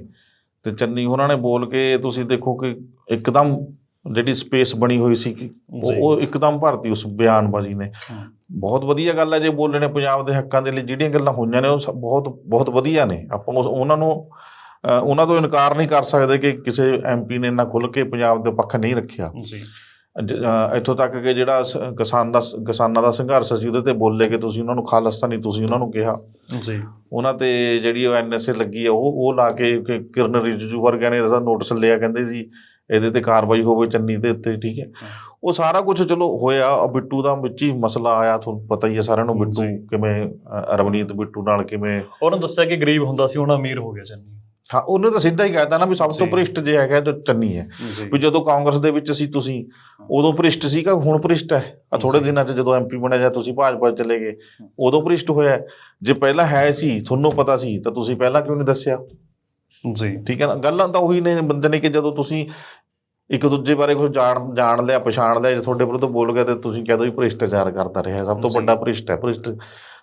ਤੇ ਚੰਨੀ ਹੋਰਾਂ ਨੇ ਬੋਲ ਕੇ ਤੁਸੀਂ ਦੇਖੋ ਕਿ ਇੱਕਦਮ ਜਿਹੜੀ ਸਪੇਸ ਬਣੀ ਹੋਈ ਸੀ ਉਹ ਇੱਕਦਮ ਭਰਤੀ ਉਸ ਬਿਆਨਬਾਜ਼ੀ ਨੇ। ਬਹੁਤ ਵਧੀਆ ਗੱਲ ਹੈ ਜੇ ਬੋਲੇ ਨੇ ਪੰਜਾਬ ਦੇ ਹੱਕਾਂ ਦੇ ਲਈ ਜਿਹੜੀਆਂ ਗੱਲਾਂ ਹੋਈਆਂ ਨੇ ਉਹ ਬਹੁਤ ਬਹੁਤ ਵਧੀਆ ਨੇ। ਆਪਾਂ ਉਹਨਾਂ ਨੂੰ ਉਹਨਾਂ ਤੋਂ ਇਨਕਾਰ ਨਹੀਂ ਕਰ ਸਕਦੇ ਕਿ ਕਿਸੇ ਐਮਪੀ ਨੇ ਨਾ ਖੁੱਲ ਕੇ ਪੰਜਾਬ ਦੇ ਪੱਖ ਨਹੀਂ ਰੱਖਿਆ। ਜੀ। ਇੱਥੋਂ ਤੱਕ ਕਿ ਜਿਹੜਾ ਕਿਸਾਨ ਦਾ ਕਿਸਾਨਾਂ ਦਾ ਸੰਘਰਸ਼ ਸੀ ਉਹਦੇ ਤੇ ਬੋਲੇ ਕਿ ਤੁਸੀਂ ਉਹਨਾਂ ਨੂੰ ਖਾਲਸਤਾਨੀ ਤੁਸੀਂ ਉਹਨਾਂ ਨੂੰ ਕਿਹਾ ਜੀ ਉਹਨਾਂ ਤੇ ਜਿਹੜੀ ਉਹ ਐਨਐਸਏ ਲੱਗੀ ਆ ਉਹ ਉਹ ਲਾ ਕੇ ਕਿਰਨ ਰਿਜੂ ਵਰਗਿਆਂ ਨੇ ਇਹਦਾ ਨੋਟਿਸ ਲਿਆ ਕਹਿੰਦੇ ਜੀ ਇਹਦੇ ਤੇ ਕਾਰਵਾਈ ਹੋਵੇ ਚੰਨੀ ਦੇ ਉੱਤੇ ਠੀਕ ਹੈ। ਉਹ ਸਾਰਾ ਕੁਝ ਚਲੋ ਹੋਇਆ ਉਹ ਬਿੱਟੂ ਦਾ ਵਿੱਚ ਹੀ ਮਸਲਾ ਆਇਆ ਤੁਹਾਨੂੰ ਪਤਾ ਹੀ ਹੈ ਸਾਰਿਆਂ ਨੂੰ ਬਿੱਟੂ। ਕਿਵੇਂ ਰਵਨੀਤ ਬਿੱਟੂ ਨਾਲ ਕਿਵੇਂ ਉਹਨਾਂ ਦੱਸਿਆ ਕਿ ਗਰੀਬ ਹੁੰਦਾ ਸੀ ਹੁਣ ਅਮੀਰ ਹੋ ਗਿਆ ਚੰਨੀ ਹਾਂ ਉਹਨੇ ਤਾਂ ਸਿੱਧਾ ਹੀ ਕਹਿਤਾ ਨਾ ਵੀ ਸਭ ਤੋਂ। ਭ੍ਰਿਸ਼ਟ ਜੇ ਹੈਗਾ ਤਾਂ ਚੰਨੀ ਹੈ ਵੀ ਜਦੋਂ ਕਾਂਗਰਸ ਦੇ ਵਿੱਚ ਸੀ ਤੁਸੀਂ ਉਦੋਂ ਭ੍ਰਿਸ਼ਟ ਸੀਗਾ ਹੁਣ ਭ੍ਰਿਸ਼ਟ ਹੈ ਆ ਥੋੜੇ। ਦਿਨਾਂ 'ਚ ਜਦੋਂ ਐਮਪੀ ਬਣਿਆ ਜਾਂ ਤੁਸੀਂ ਭਾਜਪਾ ਚਲੇ ਗਏ ਉਦੋਂ ਭ੍ਰਿਸ਼ਟ ਹੋਇਆ। ਜੇ ਪਹਿਲਾਂ ਹੈ ਸੀ ਤੁਹਾਨੂੰ ਪਤਾ ਸੀ ਤਾਂ ਤੁਸੀਂ ਪਹਿਲਾਂ ਕਿਉਂ ਨਹੀਂ ਦੱਸਿਆ ਜੀ ਠੀਕ ਹੈ ਨਾ ਗੱਲਾਂ ਤਾਂ ਉਹੀ ਨੇ ਬੰਦੇ ਨੇ ਕਿ ਜਦੋਂ ਤੁਸੀਂ ਇੱਕ ਦੂਜੇ ਬਾਰੇ ਕੁਝ ਜਾਣ ਜਾਣ ਲਿਆ ਪਛਾਣ ਲਿਆ ਜੇ ਤੁਹਾਡੇ ਵਿਰੁੱਧ ਬੋਲ ਗਿਆ ਤੇ ਤੁਸੀਂ ਕਹਿ ਦੋ ਵੀ ਭ੍ਰਿਸ਼ਟਾਚਾਰ ਕਰਦਾ ਰਿਹਾ ਸਭ ਤੋਂ। ਵੱਡਾ ਭ੍ਰਿਸ਼ਟ ਹੈ ਭ੍ਰਿਸ਼ਟ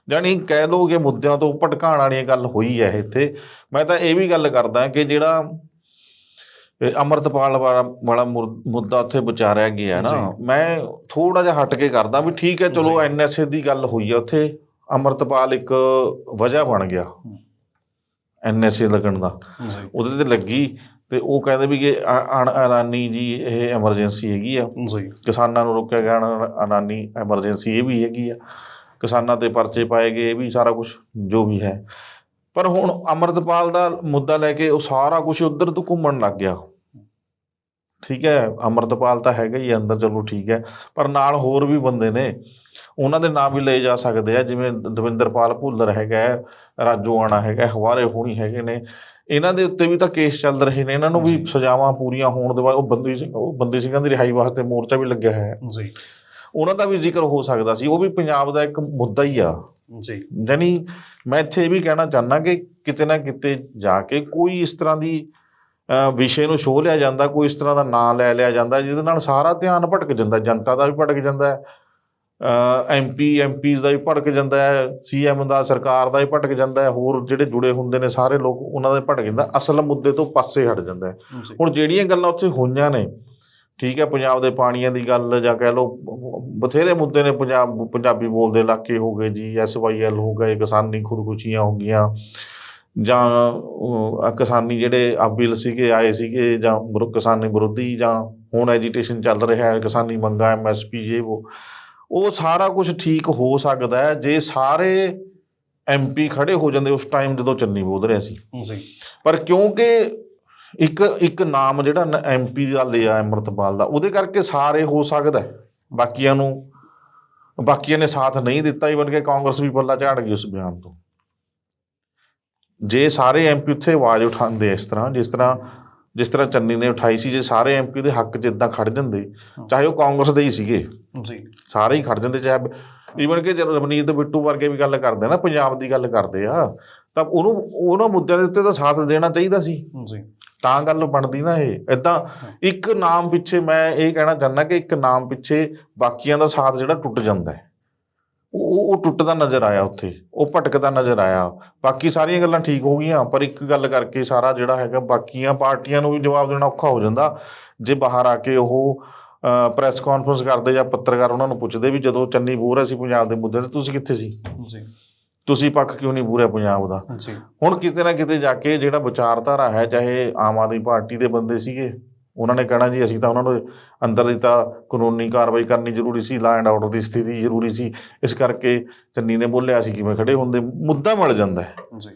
ਜਾਣੀ ਕਹਿ ਲਓ ਕਿ ਮੁੱਦਿਆਂ ਤੋਂ ਭਟਕਾਉਣ ਵਾਲੀ ਗੱਲ ਹੋਈ ਹੈ ਇੱਥੇ ਮੈਂ ਤਾਂ ਇਹ ਵੀ ਗੱਲ ਕਰਦਾ ਕਿ ਜਿਹੜਾ ਅੰਮ੍ਰਿਤਪਾਲ ਵਾਲਾ ਮੁੱਦਾ ਉੱਥੇ ਵਿਚਾਰਿਆ ਗਿਆ ਨਾ। ਮੈਂ ਥੋੜਾ ਜਿਹਾ ਹਟ ਕੇ ਕਰਦਾ ਵੀ ਠੀਕ ਹੈ ਚਲੋ। ਐਨਐਸਏ ਦੀ ਗੱਲ ਹੋਈ ਹੈ ਉੱਥੇ ਅੰਮ੍ਰਿਤਪਾਲ ਇੱਕ ਵਜ੍ਹਾ ਬਣ ਗਿਆ। ਐਨਐਸਏ ਲੱਗਣ ਦਾ। ਉਹਦੇ ਤੇ ਲੱਗੀ ਤੇ ਉਹ ਕਹਿੰਦੇ ਵੀ ਕਿ ਅਨਾਨੀ ਜੀ ਇਹ ਐਮਰਜੈਂਸੀ ਹੈਗੀ ਆ। ਕਿਸਾਨਾਂ ਨੂੰ ਰੋਕਿਆ ਗਿਆ ਅਨਾਨੀ ਐਮਰਜੈਂਸੀ ਇਹ ਵੀ ਹੈਗੀ ਆ। ਕਿਸਾਨਾਂ ਤੇ ਪਰਚੇ ਪਾਏ ਗਏ ਵੀ ਸਾਰਾ ਕੁਝ ਜੋ ਵੀ ਹੈ। ਪਰ ਹੁਣ ਅੰਮ੍ਰਿਤਪਾਲ ਦਾ ਮੁੱਦਾ ਲੈ ਕੇ ਉਹ ਸਾਰਾ ਕੁਝ ਉਧਰ ਤੋਂ ਘੁੰਮਣ ਲੱਗ ਗਿਆ। ਠੀਕ ਹੈ ਅੰਮ੍ਰਿਤਪਾਲ ਤਾਂ ਹੈਗਾ ਹੀ ਅੰਦਰ ਚਲੋ ਠੀਕ ਹੈ ਪਰ ਨਾਲ ਹੋਰ ਵੀ ਬੰਦੇ ਨੇ ਉਹਨਾਂ ਦੇ ਨਾਮ ਵੀ ਲਏ ਜਾ ਸਕਦੇ ਆ ਜਿਵੇਂ ਦਵਿੰਦਰਪਾਲ ਭੁੱਲਰ ਹੈਗਾ ਰਾਜੂ ਆਣਾ ਹੈਗਾ ਹਵਾਰੇ ਹੋਣੀ ਹੈਗੇ ਨੇ। ਇਹਨਾਂ ਦੇ ਉੱਤੇ ਵੀ ਤਾਂ ਕੇਸ ਚੱਲ ਰਹੇ ਨੇ ਇਹਨਾਂ ਨੂੰ ਵੀ। ਸਜ਼ਾਵਾਂ ਪੂਰੀਆਂ ਹੋਣ ਦੇ ਬਾਅਦ ਉਹ ਬੰਦੀ ਸਿੰਘ ਉਹ ਬੰਦੀ ਸਿੰਘਾਂ ਦੀ ਰਿਹਾਈ ਵਾਸਤੇ ਮੋਰਚਾ ਵੀ ਲੱਗਿਆ ਹੈ। ਜੀ। ਉਹਨਾਂ ਦਾ ਵੀ ਜ਼ਿਕਰ ਹੋ ਸਕਦਾ ਸੀ ਉਹ ਵੀ ਪੰਜਾਬ ਦਾ ਇੱਕ ਮੁੱਦਾ ਹੀ ਆ। ਜੀ। ਯਾਨੀ ਮੈਂ ਇੱਥੇ ਇਹ ਵੀ ਕਹਿਣਾ ਚਾਹੁੰਦਾ ਕਿ ਕਿਤੇ ਨਾ ਕਿਤੇ ਜਾ ਕੇ ਕੋਈ ਇਸ ਤਰ੍ਹਾਂ ਦੀ ਵਿਸ਼ੇ ਨੂੰ ਛੋਹ ਲਿਆ ਜਾਂਦਾ ਕੋਈ ਇਸ ਤਰ੍ਹਾਂ ਦਾ ਨਾਂ ਲੈ ਲਿਆ ਜਾਂਦਾ ਜਿਹਦੇ ਨਾਲ ਸਾਰਾ ਧਿਆਨ ਭਟਕ ਜਾਂਦਾ ਜਨਤਾ ਦਾ ਵੀ ਭਟਕ ਜਾਂਦਾ ਹੈ ਐਮਪੀ ਐਮਪੀਜ਼ ਦਾ ਵੀ ਭਟਕ ਜਾਂਦਾ ਹੈ ਸੀਐਮ ਦਾ ਸਰਕਾਰ ਦਾ ਵੀ ਭਟਕ ਜਾਂਦਾ ਹੈ ਹੋਰ ਜਿਹੜੇ ਜੁੜੇ ਹੁੰਦੇ ਨੇ ਸਾਰੇ ਲੋਕ ਉਹਨਾਂ ਦਾ ਭਟਕ ਜਾਂਦਾ ਅਸਲ ਮੁੱਦੇ ਤੋਂ ਪਾਸੇ ਹਟ ਜਾਂਦਾ ਹੁਣ ਜਿਹੜੀਆਂ ਗੱਲਾਂ ਉੱਥੇ ਹੋਈਆਂ ਨੇ ਠੀਕ ਹੈ ਪੰਜਾਬ ਦੇ ਪਾਣੀਆਂ ਦੀ ਗੱਲ ਜਾਂ ਕਹਿ ਲਓ ਬਥੇਰੇ ਮੁੱਦੇ ਨੇ ਪੰਜਾਬ ਪੰਜਾਬੀ ਬੋਲਦੇ ਇਲਾਕੇ ਹੋ ਗਏ ਜੀ ਐਸਵਾਈਐਲ ਹੋ ਗਏ ਕਿਸਾਨੀ ਖੁਦਕੁਸ਼ੀਆਂ ਹੋ ਗਈਆਂ ਜਾਂ ਕਿਸਾਨੀ ਜਿਹੜੇ ਆਬਿਲ ਸੀਗੇ ਆਏ ਸੀਗੇ ਜਾਂ ਕਿਸਾਨੀ ਵਿਰੋਧੀ ਜਾਂ ਹੁਣ ਐਜੀਟੇਸ਼ਨ ਚੱਲ ਰਿਹਾ ਹੈ ਕਿਸਾਨੀ ਮੰਗਾ ਐਮਐਸਪੀ ਜੇ ਉਹ ਉਹ ਸਾਰਾ ਕੁਝ ਠੀਕ ਹੋ ਸਕਦਾ ਹੈ ਜੇ ਸਾਰੇ ਐਮਪੀ ਖੜੇ ਹੋ ਜਾਂਦੇ ਉਸ ਟਾਈਮ ਜਦੋਂ ਚੰਨੀ ਬੋਲ ਰਿਹਾ ਸੀ। ਪਰ ਕਿਉਂਕਿ ਇੱਕ ਇੱਕ ਨਾਮ ਜਿਹੜਾ ਐਮਪੀ ਦਾ ਲਿਆ ਅੰਮ੍ਰਿਤਪਾਲ ਦਾ ਉਹਦੇ ਕਰਕੇ ਸਾਰੇ ਹੋ ਸਕਦਾ। ਬਾਕੀਆਂ ਨੂੰ ਬਾਕੀਆਂ ਨੇ ਸਾਥ ਨਹੀਂ ਦਿੱਤਾ ਇਵਨ ਕਿ ਕਾਂਗਰਸ ਵੀ ਪੱਲਾ ਝਾੜ ਗਈ ਉਸ ਬਿਆਨ ਤੋਂ। ਜੇ ਸਾਰੇ ਐਮਪੀ ਉੱਥੇ ਆਵਾਜ਼ ਉਠਾਉਂਦੇ ਇਸ ਤਰ੍ਹਾਂ ਜਿਸ ਤਰ੍ਹਾਂ ਜਿਸ ਤਰ੍ਹਾਂ ਚੰਨੀ ਨੇ ਉਠਾਈ ਸੀ ਜੇ ਸਾਰੇ ਐਮਪੀ ਦੇ ਹੱਕ 'ਚ ਇਦਾਂ ਖੜ ਜਾਂਦੇ ਚਾਹੇ ਉਹ ਕਾਂਗਰਸ ਦੇ ਹੀ ਸੀਗੇ। ਜੀ। ਸਾਰੇ ਹੀ ਖੜ ਜਾਂਦੇ ਚਾਹੇ ਈਵਨ ਕਿ ਜਦੋਂ ਰਵਨੀਤ ਬਿੱਟੂ ਵਰਗੇ ਵੀ ਗੱਲ ਕਰਦੇ ਨਾ ਪੰਜਾਬ ਦੀ ਗੱਲ ਕਰਦੇ ਆ ਤਾਂ ਉਹਨੂੰ ਉਹਨਾਂ ਮੁੱਦਿਆਂ ਦੇ ਉੱਤੇ ਤਾਂ ਸਾਥ ਦੇਣਾ ਚਾਹੀਦਾ ਸੀ। ਜੀ। ਤਾਂ ਗੱਲ ਬਣਦੀ ਨਾ ਇਹ। ਇਦਾਂ ਇੱਕ ਨਾਮ ਪਿੱਛੇ ਮੈਂ ਇਹ ਕਹਿਣਾ ਚਾਹੁੰਦਾ ਕਿ ਇੱਕ ਨਾਮ ਪਿੱਛੇ ਬਾਕੀਆਂ ਦਾ ਸਾਥ ਜਿਹੜਾ ਟੁੱਟ ਜਾਂਦਾ ਹੈ। ਉਹ ਉਹ ਟੁੱਟਦਾ ਨਜ਼ਰ ਆਇਆ ਉੱਥੇ। ਉਹ ਭਟਕਦਾ ਨਜ਼ਰ ਆਇਆ। ਬਾਕੀ ਸਾਰੀਆਂ ਗੱਲਾਂ ਠੀਕ ਹੋ ਗਈਆਂ ਪਰ ਇੱਕ ਗੱਲ ਕਰਕੇ ਸਾਰਾ ਜਿਹੜਾ ਹੈਗਾ ਬਾਕੀਆਂ ਪਾਰਟੀਆਂ ਨੂੰ ਵੀ ਜਵਾਬ ਦੇਣਾ ਔਖਾ ਹੋ ਜਾਂਦਾ। ਜੇ ਬਾਹਰ ਆ ਕੇ ਉਹ ਪ੍ਰੈਸ ਕਾਨਫਰੰਸ ਕਰਦੇ ਜਾਂ ਪੱਤਰਕਾਰ ਉਹਨਾਂ ਨੂੰ ਪੁੱਛਦੇ ਵੀ ਜਦੋਂ ਚੰਨੀ ਬੋਲ ਰਿਹਾ ਸੀ ਪੰਜਾਬ ਦੇ ਮੁੱਦੇ ਤੇ ਤੁਸੀਂ ਕਿੱਥੇ ਸੀ? ਜੀ। ਤੁਸੀਂ ਪੱਖ ਕਿਉਂ ਨਹੀਂ ਪੂਰਿਆ ਪੰਜਾਬ ਦਾ? ਜੀ ਹੁਣ ਕਿਤੇ ਨਾ ਕਿਤੇ ਜਾ ਕੇ ਜਿਹੜਾ ਵਿਚਾਰਧਾਰਾ ਹੈ ਚਾਹੇ ਆਮ ਆਦਮੀ ਪਾਰਟੀ ਦੇ ਬੰਦੇ ਸੀਗੇ ਉਹਨਾਂ ਨੇ ਕਹਿਣਾ ਜੀ ਅਸੀਂ ਤਾਂ ਉਹਨਾਂ ਨੂੰ ਅੰਦਰ ਦੀ ਤਾਂ ਕਾਨੂੰਨੀ ਕਾਰਵਾਈ ਕਰਨੀ ਜ਼ਰੂਰੀ ਸੀ ਲਾ ਐਂਡ ਆਰਡਰ ਦੀ ਸਥਿਤੀ ਜ਼ਰੂਰੀ ਸੀ। ਇਸ ਕਰਕੇ ਚੰਨੀ ਨੇ ਬੋਲਿਆ ਸੀ ਕਿਵੇਂ ਖੜੇ ਹੁੰਦੇ? ਮੁੱਦਾ ਮਿਲ ਜਾਂਦਾ ਹੈ। ਜੀ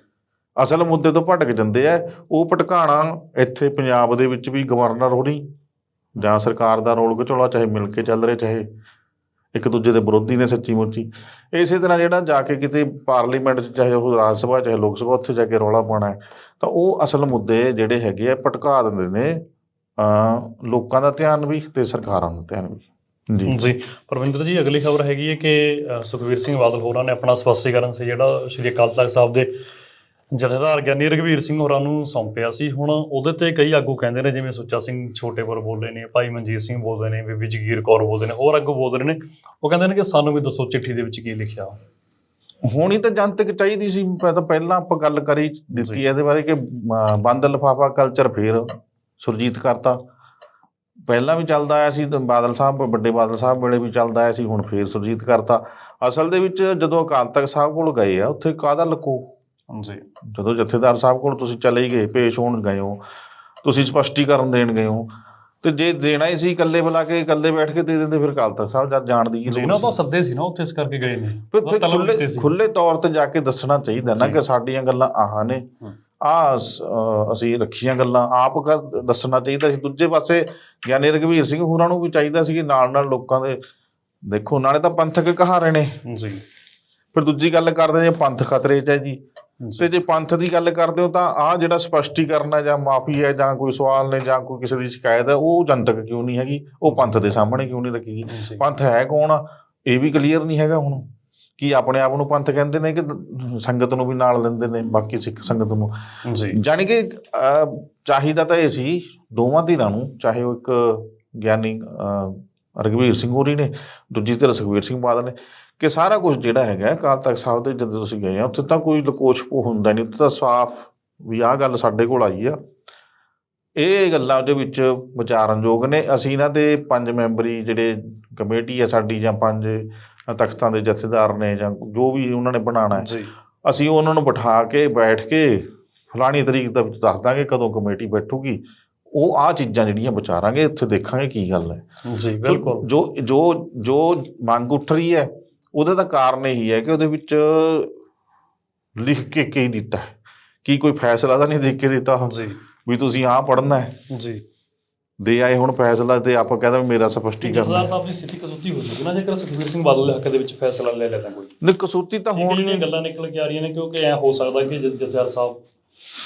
ਅਸਲ ਮੁੱਦੇ ਤੋਂ ਭਟਕ ਜਾਂਦੇ ਆ। ਉਹ ਭਟਕਾਣਾ ਇੱਥੇ ਪੰਜਾਬ ਦੇ ਵਿੱਚ ਵੀ ਗਵਰਨਰ ਹੋਣੀ ਜਾਂ ਸਰਕਾਰ ਦਾ ਰੋਲ ਘਚੋਲਾ ਚਾਹੇ ਮਿਲ ਕੇ ਚੱਲ ਰਹੇ ਚਾਹੇ ਇੱਕ ਦੂਜੇ ਦੇ ਵਿਰੋਧੀ ਨੇ ਸੱਚੀ ਮੁੱਚੀ। ਇਸੇ ਤਰ੍ਹਾਂ ਜਿਹੜਾ ਜਾ ਕੇ ਕਿਤੇ ਪਾਰਲੀਮੈਂਟ 'ਚ ਚਾਹੇ ਉਹ ਰਾਜ ਸਭਾ ਚਾਹੇ ਲੋਕ ਸਭਾ ਉੱਥੇ ਜਾ ਕੇ ਰੌਲਾ ਪਾਉਣਾ ਹੈ ਤਾਂ ਉਹ ਅਸਲ ਮੁੱਦੇ ਜਿਹੜੇ ਹੈਗੇ ਆ ਭਟਕਾ ਦਿੰਦੇ ਨੇ ਅ ਲੋਕਾਂ ਦਾ ਧਿਆਨ ਵੀ ਤੇ ਸਰਕਾਰਾਂ ਦਾ ਧਿਆਨ ਵੀ। ਜੀ। ਜੀ। ਪਰਵਿੰਦਰ ਜੀ ਅਗਲੀ ਖਬਰ ਹੈਗੀ ਹੈ ਕਿ ਅ, ਸੁਖਵੀਰ ਸਿੰਘ ਬਾਦਲ ਹੋਰਾਂ ਨੇ ਆਪਣਾ ਸਪਸ਼ਟੀਕਰਨ ਸੀ ਜਿਹੜਾ ਸ਼੍ਰੀ ਅਕਾਲ ਤਖਤ ਸਾਹਿਬ ਦੇ ਜਥੇਦਾਰ ਗਿਆਨੀ ਰਘਵੀਰ ਸਿੰਘ ਹੋਰਾਂ ਨੂੰ ਸੌਂਪਿਆ ਸੀ। ਹੁਣ ਉਹਦੇ ਤੇ ਕਈ ਆਗੂ ਕਹਿੰਦੇ ਨੇ ਜਿਵੇਂ ਸੁੱਚਾ ਸਿੰਘ ਛੋਟੇਪੁਰ ਬੋਲੇ ਨੇ ਭਾਈ ਮਨਜੀਤ ਸਿੰਘ ਬੋਲਦੇ ਨੇ ਬੀਬੀ ਜਗੀਰ ਕੌਰ ਬੋਲਦੇ ਨੇ ਹੋਰ ਆਗੂ ਬੋਲਦੇ ਨੇ। ਉਹ ਕਹਿੰਦੇ ਨੇ ਕਿ ਸਾਨੂੰ ਵੀ ਦੱਸੋ ਚਿੱਠੀ ਦੇ ਵਿੱਚ ਕੀ ਲਿਖਿਆ। ਹੋਣੀ ਤਾਂ ਜਨਤਕ ਚਾਹੀਦੀ ਸੀ ਮੈਂ ਤਾਂ ਪਹਿਲਾਂ ਆਪਾਂ ਗੱਲ ਕਰੀ ਦਿੱਤੀ ਇਹਦੇ ਬਾਰੇ ਕਿ ਬੰਦ ਲਿਫਾਫਾ ਕਲਚਰ ਫੇਰ ਸੁਰਜੀਤ ਕਰਤਾ। ਪਹਿਲਾਂ ਵੀ ਚੱਲਦਾ ਆਇਆ ਸੀ ਬਾਦਲ ਸਾਹਿਬ ਵੱਡੇ ਬਾਦਲ ਸਾਹਿਬ ਵੇਲੇ ਵੀ ਚੱਲਦਾ ਆਇਆ ਸੀ ਹੁਣ ਫੇਰ ਸੁਰਜੀਤ ਕਰਤਾ। ਅਸਲ ਦੇ ਵਿੱਚ ਜਦੋਂ ਅਕਾਲ ਤਖਤ ਸਾਹਿਬ ਕੋਲ ਗਏ ਆ ਉੱਥੇ ਕਾਹਦਾ ਲਕੋ? ਜੀ ਜਦੋਂ ਜਥੇਦਾਰ ਸਾਹਿਬ ਕੋਲ ਤੁਸੀਂ ਚਲੇ ਗਏ ਪੇਸ਼ ਹੋਣ ਗਏ ਹੋ ਤੁਸੀਂ ਸਪਸ਼ਟੀਕਰਨ ਦੇਣ ਗਏ ਹੋ ਤੇ ਜੇ ਦੇਣਾ ਹੀ ਸੀ ਇਕੱਲੇ ਬੁਲਾ ਕੇ ਇਕੱਲੇ ਬੈਠ ਕੇ ਦੇ ਦਿੰਦੇ ਫਿਰ ਅਕਾਲ ਤਖਤ ਸਾਹਿਬ ਜਦ ਜਾਣ ਦੀ ਜੀ ਨਾ? ਤਾਂ ਸੱਦੇ ਸੀ ਨਾ ਉੱਥੇ ਇਸ ਕਰਕੇ ਗਏ ਨੇ। ਖੁੱਲੇ ਤੌਰ ਤੇ ਜਾ ਕੇ ਦੱਸਣਾ ਚਾਹੀਦਾ ਨਾ। ਕਿ ਸਾਡੀਆਂ ਗੱਲਾਂ ਆਹ ਨੇ। ਆ ਅਸੀਂ ਰੱਖੀਆਂ ਗੱਲਾਂ ਆਪ ਕਰ ਦੱਸਣਾ ਚਾਹੀਦਾ ਸੀ। ਦੂਜੇ ਪਾਸੇ ਗਿਆਨੀ ਰਘਵੀਰ ਸਿੰਘ ਹੋਰਾਂ ਨੂੰ ਵੀ ਚਾਹੀਦਾ ਸੀ ਕਿ ਨਾਲ ਨਾਲ ਲੋਕਾਂ ਦੇ ਦੇਖੋ ਨਾਲੇ ਤਾਂ ਪੰਥਕ ਕਹਾਰੇ ਨੇ। ਜੀ। ਫਿਰ ਦੂਜੀ ਗੱਲ ਕਰਦੇ ਜੇ ਪੰਥ ਖਤਰੇ 'ਚ ਹੈ ਜੀ। ਤੇ ਜੀ ਪੰਥ ਦੀ ਗੱਲ ਕਰਦੇ ਹੋ ਤਾਂ ਆ ਜਿਹੜਾ ਸਪਸ਼ਟੀਕਰਨ ਹੈ ਜਾਂ ਮਾਫੀ ਹੈ ਜਾਂ ਕੋਈ ਸਵਾਲ ਨੇ ਜਾਂ ਕੋਈ ਕਿਸੇ ਦੀ ਸ਼ਿਕਾਇਤ ਹੈ ਉਹ ਜਨਤਕ ਕਿਉਂ ਨਹੀਂ ਹੈਗੀ? ਉਹ ਪੰਥ ਦੇ ਸਾਹਮਣੇ ਕਿਉਂ ਨਹੀਂ ਰੱਖੀ ਗਈ ਪੰਥ ਹੈ ਕੌਣ ਇਹ ਵੀ ਕਲੀਅਰ ਨਹੀਂ ਹੈਗਾ ਹੁਣ ਕੀ ਆਪਣੇ ਆਪ ਨੂੰ ਪੰਥ ਕਹਿੰਦੇ ਨੇ ਕਿ ਸੰਗਤ ਨੂੰ ਵੀ ਨਾਲ ਲੈਂਦੇ ਨੇ ਬਾਕੀ ਸਿੱਖ ਸੰਗਤ ਨੂੰ। ਜੀ। ਜਾਣੀ ਕਿ ਚਾਹੀਦਾ ਤਾਂ ਇਹ ਸੀ ਦੋਵਾਂ ਧਿਰਾਂ ਨੂੰ ਚਾਹੇ ਉਹ ਇੱਕ ਗਿਆਨੀ ਅਹ, ਰਘਵੀਰ ਸਿੰਘ ਹੋਰੀ ਨੇ ਦੂਜੀ ਧਿਰ ਸੁਖਬੀਰ ਸਿੰਘ ਬਾਦਲ ਨੇ ਕਿ ਸਾਰਾ ਕੁਝ ਜਿਹੜਾ ਹੈਗਾ ਅਕਾਲ ਤਖਤ ਸਾਹਿਬ ਦੇ ਜਦੋਂ ਤੁਸੀਂ ਗਏ ਆ ਉੱਥੇ ਤਾਂ ਕੋਈ ਲਕੋਚ ਪੋ ਹੁੰਦਾ ਨਹੀਂ ਉੱਥੇ ਤਾਂ ਸਾਫ਼ ਵੀ ਆਹ ਗੱਲ ਸਾਡੇ ਕੋਲ ਆਈ ਆ। ਇਹ ਗੱਲਾਂ ਉਹਦੇ ਵਿੱਚ ਵਿਚਾਰਨਯੋਗ ਨੇ ਅਸੀਂ ਇਹਨਾਂ ਦੇ ਪੰਜ ਮੈਂਬਰੀ ਜਿਹੜੇ ਕਮੇਟੀ ਆ ਸਾਡੀ ਜਾਂ ਪੰਜ ਤਖਤਾਂ ਦੇ ਜਥੇਦਾਰ ਨੇ ਜਾਂ ਜੋ ਵੀ ਉਹਨਾਂ ਨੇ ਬਣਾਉਣਾ ਹੈ ਅਸੀਂ ਉਹਨਾਂ ਨੂੰ ਬਿਠਾ ਕੇ ਬੈਠ ਕੇ ਫਲਾਣੀ ਤਰੀਕ ਦਾ ਦੱਸ ਦਾਂਗੇ ਕਦੋਂ ਕਮੇਟੀ ਬੈਠੂਗੀ। ਉਹ ਆ ਚੀਜ਼ਾਂ ਜਿਹੜੀਆਂ ਵਿਚਾਰਾਂਗੇ ਉੱਥੇ ਦੇਖਾਂਗੇ ਕੀ ਗੱਲ ਹੈ। ਜੀ ਬਿਲਕੁਲ। ਜੋ ਜੋ ਜੋ ਮੰਗ ਉੱਠ ਰਹੀ ਹੈ ਉਹਦਾ ਤਾਂ ਕਾਰਨ ਇਹੀ ਹੈ ਕਿ ਉਹਦੇ ਵਿੱਚ ਲਿਖ ਕੇ ਕੀ ਦਿੱਤਾ ਕੀ ਕੋਈ ਫੈਸਲਾ ਤਾਂ ਨਹੀਂ ਦੇ ਕੇ ਦਿੱਤਾ। ਜੀ। ਵੀ ਤੁਸੀਂ ਆਹ ਪੜ੍ਹਨਾ ਹੈ। ਜੀ। ਦੇ ਆਏ ਹੁਣ ਫੈਸਲਾ ਤੇ ਆਪਾਂ ਕਹਿੰਦੇ ਮੇਰਾ ਸਪਸ਼ਟੀਕਰਨ ਜਥੇਦਾਰ ਹੈ ਸਾਹਿਬ ਦੀ ਸਥਿਤੀ ਕਸੂਤੀ ਹੋ ਜੂਗੀ ਨਾ ਜੇਕਰ ਸੁਖਬੀਰ ਸਿੰਘ ਬਾਦਲ ਦੇ ਹੱਕ ਦੇ ਵਿੱਚ ਫੈਸਲਾ ਲੈ ਲੈਦਾ ਕੋਈ। ਨਹੀਂ ਕਸੂਤੀ ਤਾਂ ਹੋਣੀ ਜਿਹੜੀਆਂ ਗੱਲਾਂ ਨਿਕਲ ਕੇ ਆ ਰਹੀਆਂ ਨੇ ਕਿਉਂਕਿ ਐ ਹੋ ਸਕਦਾ ਕਿ ਜ- ਜਥੇਦਾਰ ਸਾਹਿਬ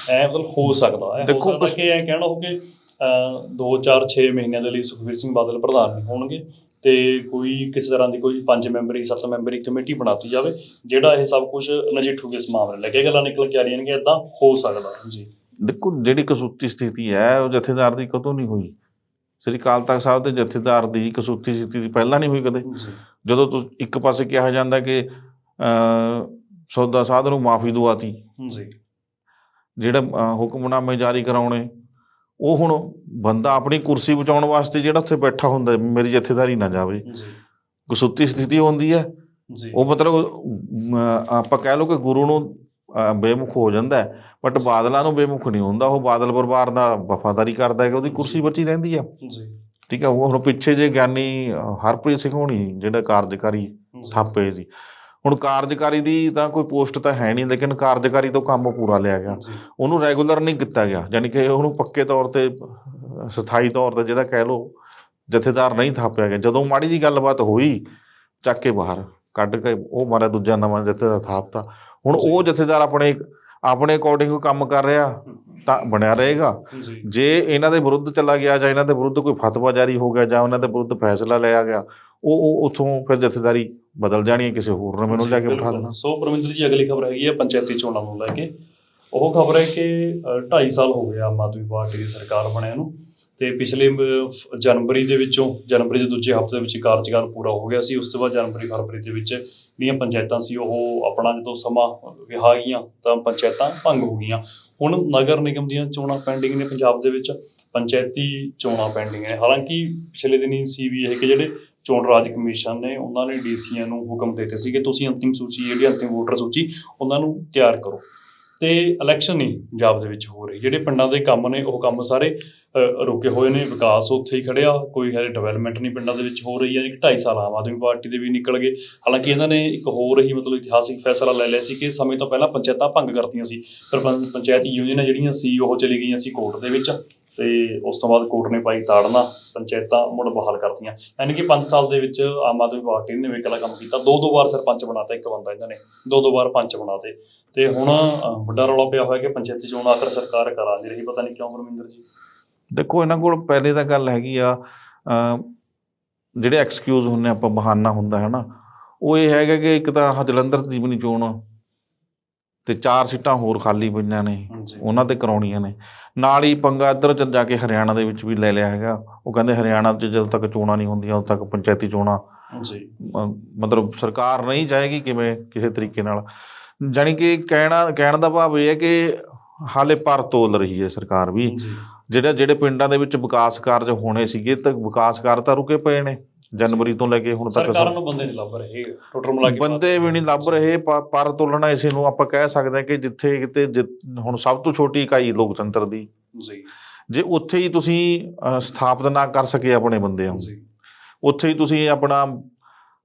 ਐ ਮਤਲਬ ਹੋ ਸਕਦਾ ਐ ਹੋ ਦੇਖੋ ਸਕਦਾ ਕਿ ਐ ਕਹਿਣਾ ਹੋ ਕਿ 2 4 6 ਮਹੀਨਿਆਂ ਦੇ ਲਈ ਸੁਖਬੀਰ ਸਿੰਘ ਬਾਦਲ ਪ੍ਰਧਾਨ ਨਹੀਂ ਹੋਣਗੇ ਤੇ ਕੋਈ ਕਿਸੇ ਤਰ੍ਹਾਂ ਦੀ ਕੋਈ ਪੰਜ ਮੈਂਬਰੀ ਸੱਤ ਮੈਂਬਰੀ ਕਮੇਟੀ ਬਣਾਤੀ ਜਾਵੇ ਜਿਹੜਾ ਇਹ ਸਭ ਕੁਝ ਨਜਿੱਠੂਗੇ ਇਸ ਮਾਮਲੇ ਲੈ ਕੇ ਇਹ ਗੱਲਾਂ ਨਿਕਲ ਕੇ ਆ ਰਹੀਆਂ ਨੇ ਕਿ ਇਦਾਂ ਹੋ ਸਕਦਾ ਜੀ। ਦੇਖੋ ਜਿਹੜੀ ਕਸੂਤੀ ਸਥਿਤੀ ਹੈ ਉਹ ਜਥੇਦਾਰ ਦੀ ਕਦੋਂ ਨਹੀਂ ਹੋਈ? ਸ੍ਰੀ ਅਕਾਲ ਤਖਤ ਸਾਹਿਬ ਦੇ ਜਥੇਦਾਰ ਦੀ ਕਸੂਤੀ ਸਥਿਤੀ ਪਹਿਲਾਂ ਨਹੀਂ ਹੋਈ ਕਦੇ? ਜਦੋਂ ਤੁ ਇੱਕ ਪਾਸੇ ਕਿਹਾ ਜਾਂਦਾ ਕਿ ਅ ਸੌਦਾ ਸਾਧ ਨੂੰ ਮਾਫੀ ਦਵਾਤੀ ਜੀ। ਜਿਹੜਾ ਹੁਕਮਨਾਮੇ ਜਾਰੀ ਕਰਾਉਣੇ ਉਹ ਹੁਣ ਬੰਦਾ ਆਪਣੀ ਕੁਰਸੀ ਬਚਾਉਣ ਵਾਸਤੇ ਜਿਹੜਾ ਉੱਥੇ ਬੈਠਾ ਹੁੰਦਾ ਮੇਰੀ ਜਥੇਦਾਰੀ ਨਾ ਜਾਵੇ। ਜੀ। ਕਸੂਤੀ ਸਥਿਤੀ ਹੁੰਦੀ ਹੈ। ਜੀ। ਉਹ ਮਤਲਬ ਆਪਾਂ ਕਹਿ ਲਓ ਕਿ ਗੁਰੂ ਨੂੰ ਬੇਮੁਖ ਹੋ ਜਾਂਦਾ ਹੈ ਬਟ ਬਾਦਲਾਂ ਨੂੰ ਬੇਮੁਖ ਨਹੀਂ ਹੁੰਦਾ। ਉਹ ਬਾਦਲ ਪਰਿਵਾਰ ਦਾ ਵਫਾਦਾਰੀ ਕਰਦਾ ਹੈ ਕਿ ਉਹਦੀ ਕੁਰਸੀ ਬਚੀ ਰਹਿੰਦੀ ਆ ਜੀ। ਠੀਕ ਹੈ ਉਹ ਹੁਣ ਪਿੱਛੇ ਜੇ ਗਿਆਨੀ ਹਰਪ੍ਰੀਤ ਸਿੰਘ ਹੋਣੀ ਜਿਹੜਾ ਕਾਰਜਕਾਰੀ। ਥਾਪੇ ਜੀ ਹੁਣ ਕਾਰਜਕਾਰੀ ਦੀ ਤਾਂ ਕੋਈ ਪੋਸਟ ਤਾਂ ਹੈ ਨਹੀਂ ਲੇਕਿਨ ਕਾਰਜਕਾਰੀ ਤੋਂ ਕੰਮ ਪੂਰਾ ਲਿਆ ਗਿਆ। ਉਹਨੂੰ ਰੈਗੂਲਰ ਨਹੀਂ ਕੀਤਾ ਗਿਆ ਯਾਨੀ ਕਿ ਉਹਨੂੰ ਪੱਕੇ ਤੌਰ ਤੇ ਸਥਾਈ ਤੌਰ ਤੇ ਜਿਹੜਾ ਕਹਿ ਲਓ ਜਥੇਦਾਰ ਨਹੀਂ ਥਾਪਿਆ ਗਿਆ। ਜਦੋਂ ਮਾੜੀ ਜੀ ਗੱਲਬਾਤ ਹੋਈ ਚੱਕ ਕੇ ਬਾਹਰ ਕੱਢ ਕੇ ਉਹ ਮਾਰਿਆ ਦੂਜਾ ਨਵਾਂ ਜਥੇਦਾਰ ਥਾਪਤਾ। ਹੁਣ ਉਹ ਜਥੇਦਾਰ ਆਪਣੇ ਆਪਣੇ ਅਕੋਰਡਿੰਗ ਕੰਮ ਕਰ ਰਿਹਾ ਤਾਂ ਬਣਿਆ ਰਹੇਗਾ। ਜੀ ਇਹਨਾਂ ਦੇ ਵਿਰੁੱਧ ਚਲਾ ਗਿਆ ਜਾਂ ਇਹਨਾਂ ਦੇ ਵਿਰੁੱਧ ਕੋਈ ਫਤਵਾ ਜਾਰੀ ਹੋ ਗਿਆ ਜਾਂ ਉਹਨਾਂ ਦੇ ਵਿਰੁੱਧ ਫੈਸਲਾ ਲਿਆ ਗਿਆ ਉਹ ਉਹ ਉਥੋਂ ਫਿਰ ਜਥੇਦਾਰੀ ਬਦਲ ਜਾਣੀ ਹੈ ਕਿਸੇ ਹੋਰ ਨੇ ਮੈਨੂੰ ਲੈ ਕੇ ਬਿਠਾ। ਦੇਣਾ। ਸੋ ਪਰਮਿੰਦਰ ਜੀ ਅਗਲੀ ਖਬਰ ਹੈਗੀ ਹੈ ਪੰਚਾਇਤੀ ਚੋਣਾਂ ਨੂੰ ਲੈ ਕੇ। ਉਹ ਖਬਰ ਹੈ ਕਿ 2.5 ਸਾਲ ਹੋ ਗਏ ਆਮ ਆਦਮੀ ਪਾਰਟੀ ਦੀ ਸਰਕਾਰ ਬਣਿਆ ਨੂੰ ਤੇ ਪਿਛਲੇ ਜਨਵਰੀ ਦੇ ਵਿੱਚੋਂ ਜਨਵਰੀ ਦੇ ਦੂਜੇ ਹਫ਼ਤੇ ਵਿੱਚ ਕਾਰਜਕਾਲ ਪੂਰਾ ਹੋ ਗਿਆ ਸੀ ਉਸ ਤੋਂ ਬਾਅਦ ਜਨਵਰੀ ਫਰਵਰੀ ਦੇ ਵਿੱਚ ਜਿਹੜੀਆਂ ਪੰਚਾਇਤਾਂ ਸੀ ਉਹ ਆਪਣਾ ਜਦੋਂ ਸਮਾਂ ਵਿਹਾ ਗਈਆਂ ਤਾਂ ਪੰਚਾਇਤਾਂ ਭੰਗ ਹੋ ਗਈਆਂ। ਹੁਣ ਨਗਰ ਨਿਗਮ ਦੀਆਂ ਚੋਣਾਂ ਪੈਂਡਿੰਗ ਨੇ ਪੰਜਾਬ ਦੇ ਵਿੱਚ ਪੰਚਾਇਤੀ ਚੋਣਾਂ ਪੈਂਡਿੰਗ ਨੇ। ਹਾਲਾਂਕਿ ਪਿਛਲੇ ਦਿਨੀ ਸੀ ਵੀ ਇਹ ਕਿ ਜਿਹੜੇ ਚੋਣ ਰਾਜ ਕਮਿਸ਼ਨ ਨੇ ਉਹਨਾਂ ਨੇ ਡੀਸੀਆਂ ਨੂੰ ਹੁਕਮ ਦਿੱਤੇ ਸੀ ਕਿ ਤੁਸੀਂ ਅੰਤਿਮ ਸੂਚੀ ਜਿਹੜੀ ਅੰਤਿਮ ਵੋਟਰ ਸੂਚੀ, ਉਹਨਾਂ ਨੂੰ ਤਿਆਰ ਕਰੋ। ਤੇ ਇਲੈਕਸ਼ਨ ਨਹੀਂ ਪੰਜਾਬ ਦੇ ਵਿੱਚ ਹੋ ਰਹੀ। ਜਿਹੜੇ ਪਿੰਡਾਂ ਦੇ ਕੰਮ ਨੇ, ਉਹ ਕੰਮ ਸਾਰੇ ਰੁਕੇ ਹੋਏ ਨੇ, ਵਿਕਾਸ ਉੱਥੇ ਹੀ ਖੜਿਆ, ਕੋਈ ਹਜੇ ਡਿਵੈਲਪਮੈਂਟ ਨਹੀਂ ਪਿੰਡਾਂ ਦੇ ਵਿੱਚ ਹੋ ਰਹੀ ਹੈ ਕਿ 2.5 ਸਾਲ ਆਮ ਆਦਮੀ ਪਾਰਟੀ ਦੇ ਵੀ ਨਿਕਲ ਗਏ। ਹਾਲਾਂਕਿ ਇਹਨਾਂ ਨੇ ਇੱਕ ਹੋਰ ਹੀ ਮਤਲਬ ਇਤਿਹਾਸਿਕ ਫੈਸਲਾ ਲੈ ਲਿਆ ਸੀ ਕਿ ਸਮੇਂ ਤੋਂ ਪਹਿਲਾਂ ਪੰਚਾਇਤਾਂ ਭੰਗ ਕਰਤੀਆਂ ਸੀ। ਪਰ ਪੰ- ਪੰਚਾਇਤੀ ਯੂਨੀਅਨਾਂ ਜਿਹੜੀਆਂ ਸੀ, ਉਹ ਚਲੀ ਗਈਆਂ ਸੀ ਕੋਰਟ ਦੇ ਵਿੱਚ। ਤੇ ਉਸ ਤੋਂ ਬਾਅਦ ਕੋਰਟ ਨੇ ਪਾਈ ਤਾੜਨਾ, ਪੰਚਾਇਤਾਂ ਮੁੜ ਬਹਾਲ ਕਰਤੀਆਂ। ਯਾਨੀ ਕਿ 5 ਸਾਲ ਦੇ ਵਿੱਚ ਆਮ ਆਦਮੀ ਪਾਰਟੀ ਨੇ ਵੇਖਲਾ ਕੰਮ ਕੀਤਾ। ਦੋ ਦੋ ਵਾਰ ਸਰਪੰਚ ਬਣਾਤਾ ਇੱਕ ਬੰਦਾ ਇਹਨਾਂ ਨੇ। ਦੋ ਦੋ ਵਾਰ ਪੰਚ ਬਣਾਤੇ। ਤੇ ਹੁਣ ਵੱਡਾ ਰੌਲਾ ਪਿਆ ਹੋਇਆ ਕਿ ਪੰਚਾਇਤੀ ਚੋਣ ਆਖਰ ਸਰਕਾਰ ਕਰਾ ਨਹੀਂ ਰਹੀ। ਪਤਾ ਨਹੀਂ ਕਿਉਂ ਪਰਮਿੰਦਰ ਜੀ? ਦੇਖੋ, ਇਹਨਾਂ ਕੋਲ ਪਹਿਲੇ ਤਾਂ ਗੱਲ ਹੈਗੀ ਆ ਜਿਹੜੇ ਐਕਸਕਿਊਜ਼ ਹੁੰਨੇ ਆਪਾਂ ਬਹਾਨਾ ਹੁੰਦਾ ਹੈ ਨਾ ਉਹ ਇਹ ਹੈਗਾ ਕਿ ਇੱਕ ਤਾਂ ਜਲੰਧਰ ਦੀ ਵੀ ਨਹੀਂ ਚੋਣ ਤੇ ਚਾਰ ਸੀਟਾਂ ਹੋਰ ਖਾਲੀ ਪਈਆਂ ਨੇ ਉਹਨਾਂ ਤੇ ਕਰਾਉਣੀਆਂ ਨੇ। ਨਾਲ ਹੀ ਪੰਗਾ ਇੱਧਰ ਚ ਜਾ ਕੇ ਹਰਿਆਣਾ ਦੇ ਵਿੱਚ ਵੀ ਲੈ ਲਿਆ ਹੈਗਾ। ਉਹ ਕਹਿੰਦੇ ਹਰਿਆਣਾ 'ਚ ਜਦੋਂ ਤੱਕ ਚੋਣਾਂ ਨਹੀਂ ਹੁੰਦੀਆਂ ਉਦੋਂ ਤੱਕ ਪੰਚਾਇਤੀ ਚੋਣਾਂ ਜੀ ਮਤਲਬ ਸਰਕਾਰ ਨਹੀਂ ਜਾਏਗੀ ਕਿਵੇਂ ਕਿਸੇ ਤਰੀਕੇ ਨਾਲ। ਜਾਣੀ ਕਿ ਕਹਿਣਾ ਕਹਿਣ ਦਾ ਭਾਵ ਇਹ ਹੈ ਕਿ ਹਾਲੇ ਪਰ ਤੋਲ ਰਹੀ ਹੈ ਸਰਕਾਰ ਵੀ। ਜਿਹੜੇ ਜਿਹੜੇ ਪਿੰਡਾਂ ਦੇ ਵਿੱਚ ਵਿਕਾਸ ਕਾਰਜ ਹੋਣੇ ਸੀਗੇ ਤਾਂ ਵਿਕਾਸ ਕਾਰਜ ਤਾਂ ਰੁਕੇ ਪਏ ਨੇ। ਜਨਵਰੀ ਤੋਂ ਲੈ ਕੇ ਹੁਣ ਤੱਕ ਸਰਕਾਰਾਂ ਨੂੰ ਬੰਦੇ ਨਹੀਂ ਲੱਭ ਰਹੇ ਟੋਟਲ ਮਿਲਾ ਕੇ ਬੰਦੇ ਵੀ ਨਹੀਂ ਲੱਭ ਰਹੇ ਪਰ ਤੋਲਣਾ ਇਸੇ ਨੂੰ ਆਪਾਂ ਕਹਿ ਸਕਦੇ ਹਾਂ ਕਿ ਜਿੱਥੇ ਕਿਤੇ ਹੁਣ ਸਭ ਤੋਂ ਛੋਟੀ ਇਕਾਈ ਲੋਕਤੰਤਰ ਦੀ। ਜੀ। ਜੇ ਉੱਥੇ ਹੀ ਤੁਸੀਂ ਸਥਾਪਿਤ ਨਾ ਕਰ ਸਕੇ ਆਪਣੇ ਬੰਦਿਆਂ ਨੂੰ ਉੱਥੇ ਹੀ ਤੁਸੀਂ ਆਪਣਾ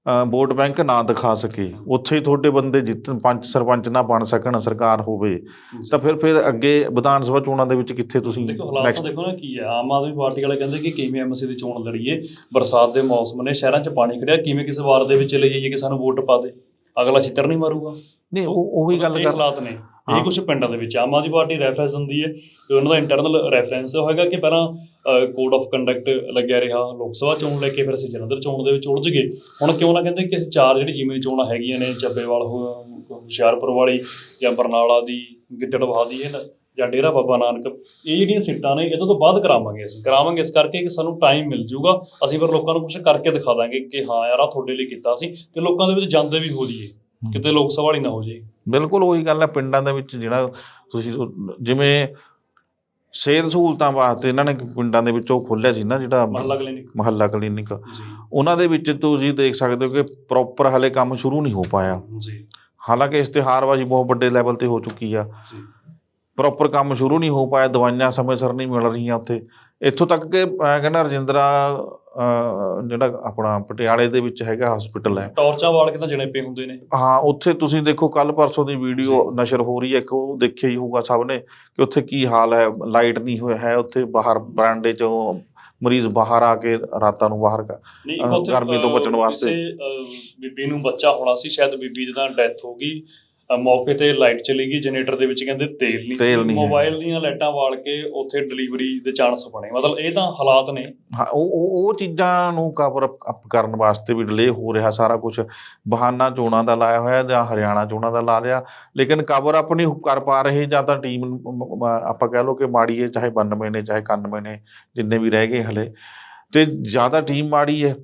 ਵੋਟ ਬੈਂਕ ਨਾ ਦਿਖਾ ਸਕੇ। ਉੱਥੇ ਹੀ ਤੁਹਾਡੇ ਬੰਦੇ ਜਿੱਤਣ ਪੰਚ ਸਰਪੰਚ ਨਾ ਬਣ ਸਕਣ ਸਰਕਾਰ ਹੋਵੇ। ਤਾਂ ਫਿਰ ਫਿਰ ਅੱਗੇ ਵਿਧਾਨ ਸਭਾ ਚੋਣਾਂ ਦੇ ਵਿੱਚ ਕਿੱਥੇ ਤੁਸੀਂ ਦੇਖੋ ਹਾਲਾਤ ਦੇਖੋ ਨਾ ਕੀ ਹੈ ਆਮ ਆਦਮੀ ਪਾਰਟੀ ਵਾਲੇ ਕਹਿੰਦੇ ਕਿ ਕਿਵੇਂ ਐਮਸੀ ਦੀ ਚੋਣ ਲੜੀਏ ਬਰਸਾਤ ਦੇ ਮੌਸਮ ਨੇ ਸ਼ਹਿਰਾਂ 'ਚ ਪਾਣੀ ਖੜਿਆ ਕਿਵੇਂ ਕਿਸੇ ਵਾਰ ਦੇ ਵਿੱਚ ਲੈ ਜਾਈਏ ਕਿ ਸਾਨੂੰ ਵੋਟ ਪਾ ਦੇ? ਅਗਲਾ ਛਿੱਤਰ ਨਹੀਂ ਮਾਰੂਗਾ। ਨਹੀਂ ਉਹ ਉਹ ਵੀ ਗੱਲ ਕਰ ਹਾਲਾਤ ਨੇ। ਇਹ ਹਾਂ। ਕੁਝ ਪਿੰਡਾਂ ਦੇ ਵਿੱਚ ਆਮ ਆਦਮੀ ਪਾਰਟੀ ਰੈਫਰੈਂਸ ਦਿੰਦੀ ਹੈ ਕਿ ਉਹਨਾਂ ਦਾ ਇੰਟਰਨਲ ਰੈਫਰੈਂਸ ਹੋਏਗਾ ਕਿ ਪਹਿਲਾਂ ਕੋਡ ਆਫ ਕੰਡਕਟ ਲੱਗਿਆ ਰਿਹਾ ਲੋਕ ਸਭਾ ਚੋਣ ਲੈ ਕੇ ਫਿਰ ਅਸੀਂ ਜਲੰਧਰ ਚੋਣ ਦੇ ਵਿੱਚ ਉਲਝ ਗਏ। ਹੁਣ ਕਿਉਂ ਨਾ ਕਹਿੰਦੇ ਕਿ ਅਸੀਂ ਚਾਰ ਜਿਹੜੀ ਜਿਮਨੀ ਚੋਣਾਂ ਹੈਗੀਆਂ ਨੇ ਚੱਬੇਵਾਲ ਹੋ- ਹੁਸ਼ਿਆਰਪੁਰ ਵਾਲੀ ਜਾਂ ਬਰਨਾਲਾ ਦੀ ਗਿੱਦੜਬਾਹਾ ਦੀ ਇਹ ਜਾਂ ਡੇਰਾ ਬਾਬਾ ਨਾਨਕ ਇਹ ਜਿਹੜੀਆਂ ਸੀਟਾਂ ਨੇ ਇਹਦੇ ਤੋਂ ਬਾਅਦ ਕਰਾਵਾਂਗੇ ਅਸੀਂ। ਕਰਾਵਾਂਗੇ ਇਸ ਕਰਕੇ ਕਿ ਸਾਨੂੰ ਟਾਈਮ ਮਿਲ ਜਾਊਗਾ ਅਸੀਂ ਫਿਰ ਲੋਕਾਂ ਨੂੰ ਕੁਝ ਕਰਕੇ ਦਿਖਾ ਦਾਂਗੇ ਕਿ ਹਾਂ ਯਾਰ ਆ ਤੁਹਾਡੇ ਲਈ ਕੀਤਾ ਸੀ ਤੇ ਲੋਕਾਂ ਦੇ ਵਿੱਚ ਜਾਂਦੇ ਵੀ ਹੋ ਜਾਈਏ। ਕਿਤੇ ਲੋਕ ਸਵਾਲ ਹੀ ਨਾ ਹੋ ਜਾਏ। ਬਿਲਕੁਲ ਉਹੀ ਗੱਲ ਹੈ ਪਿੰਡਾਂ ਦੇ ਵਿੱਚ ਜਿਹੜਾ ਤੁਸੀਂ ਜਿਵੇਂ ਸਿਹਤ ਸਹੂਲਤਾਂ ਵਾਸਤੇ ਇਹਨਾਂ ਨੇ ਪਿੰਡਾਂ ਦੇ ਵਿੱਚ ਉਹ ਖੋਲਿਆ ਸੀ ਨਾ ਜਿਹੜਾ ਮਹੱਲਾ ਕਲੀਨਿਕ। ਮਹੱਲਾ ਕਲੀਨਿਕ। ਜੀ। ਉਹਨਾਂ ਦੇ ਵਿੱਚ ਤੁਸੀਂ ਦੇਖ ਸਕਦੇ ਹੋ ਕਿ ਪ੍ਰੋਪਰ ਹਲੇ ਕੰਮ ਸ਼ੁਰੂ ਨਹੀਂ ਹੋ ਪਾਇਆ। ਜੀ। ਹਾਲਾਂਕਿ ਇਸ਼ਤਿਹਾਰਬਾਜ਼ੀ ਬਹੁਤ ਵੱਡੇ ਲੈਵਲ ਤੇ ਹੋ ਚੁੱਕੀ ਆ। ਜੀ। ਪ੍ਰੋਪਰ ਕੰਮ ਸ਼ੁਰੂ ਨਹੀਂ ਹੋ ਪਾਇਆ ਦਵਾਈਆਂ ਸਮੇਂ ਸਿਰ ਨਹੀਂ ਮਿਲ ਰਹੀਆਂ ਉੱਥੇ। ਇੱਥੋਂ ਤੱਕ ਕਿ ਮੈਂ ਕਹਿੰਦਾ ਰਜਿੰਦਰਾ ਜਿਹੜਾ ਆਪਣਾ ਪਟਿਆਲੇ ਦੇ ਵਿੱਚ ਹੈਗਾ ਹਸਪੀਟਲ ਹੈ। ਟਾਰਚਾਂ ਵਾਲ ਕੇ ਤਾਂ ਜਣੇ ਪਏ ਹੁੰਦੇ ਨੇ? ਹਾਂ ਉੱਥੇ ਤੁਸੀਂ ਦੇਖੋ ਕੱਲ ਪਰਸੋਂ ਦੀ ਵੀਡੀਓ ਨਸ਼ਰ ਹੋ ਰਹੀ ਹੈ ਇੱਕ ਉਹ ਦੇਖਿਆ ਹੀ ਹੋਊਗਾ ਸਭ ਨੇ ਕਿ ਉੱਥੇ ਕੀ ਹਾਲ ਹੈ ਲਾਈਟ ਨਹੀਂ ਹੋਇਆ ਹੈ ਉੱਥੇ ਬਾਹਰ ਬਰਾਂਡੇ ਚੋਂ ਮਰੀਜ਼ ਬਾਹਰ ਆ ਕੇ ਰਾਤਾਂ ਨੂੰ ਬਾਹਰ ਕ- ਗਰਮੀ ਤੋਂ ਬਚਣ ਵਾਸਤੇ। ਬੀਬੀ ਨੂੰ ਬੱਚਾ ਹੋਣਾ ਸੀ ਸ਼ਾਇਦ ਬੀਬੀ ਜਿਹਦਾ ਡੈਥ ਹੋ ਗਈ। ਮੌਕੇ ਤੇ ਲਾਈਟ ਚਲੀ ਗਈ ਜਨਰੇਟਰ ਦੇ ਵਿੱਚ ਕਹਿੰਦੇ ਤੇਲ ਨਹੀਂ ਤੇਲ ਸੀ ਨਹੀਂ ਹੈ। ਮੋਬਾਈਲ ਦੀਆਂ ਲਾਈਟਾਂ ਵਾਲ ਕੇ ਉੱਥੇ ਡਿਲੀਵਰੀ ਦੇ ਚਾਂਸ ਬਣੇ। ਮਤਲਬ ਇਹ ਤਾਂ ਹਾਲਾਤ ਨੇ। ਹਾਂ ਉਹ ਉਹ ਉਹ ਚੀਜ਼ਾਂ ਨੂੰ ਕਵਰ ਅਪ ਕਰਨ ਵਾਸਤੇ ਵੀ ਡਿਲੇ ਹੋ ਰਿਹਾ ਸਾਰਾ ਕੁਝ ਬਹਾਨਾ ਚੋਣਾਂ ਦਾ ਲਾਇਆ ਹੋਇਆ ਜਾਂ ਹਰਿਆਣਾ ਚੋਣਾਂ ਦਾ ਲਾ ਲਿਆ। ਲੇਕਿਨ ਕਵਰ ਅਪ ਨਹੀਂ ਕਰ ਪਾ ਰਹੇ ਜਾਂ ਤਾਂ ਟੀਮ ਆਪਾਂ ਕਹਿ ਲਓ ਕਿ ਮਾੜੀ ਹੈ ਚਾਹੇ 92 ਨੇ ਚਾਹੇ 91 ਨੇ ਜਿੰਨੇ ਵੀ ਰਹਿ ਗਏ ਹਲੇ। ਤੇ ਜ਼ਿਆਦਾ ਟੀਮ ਮਾੜੀ ਹੈ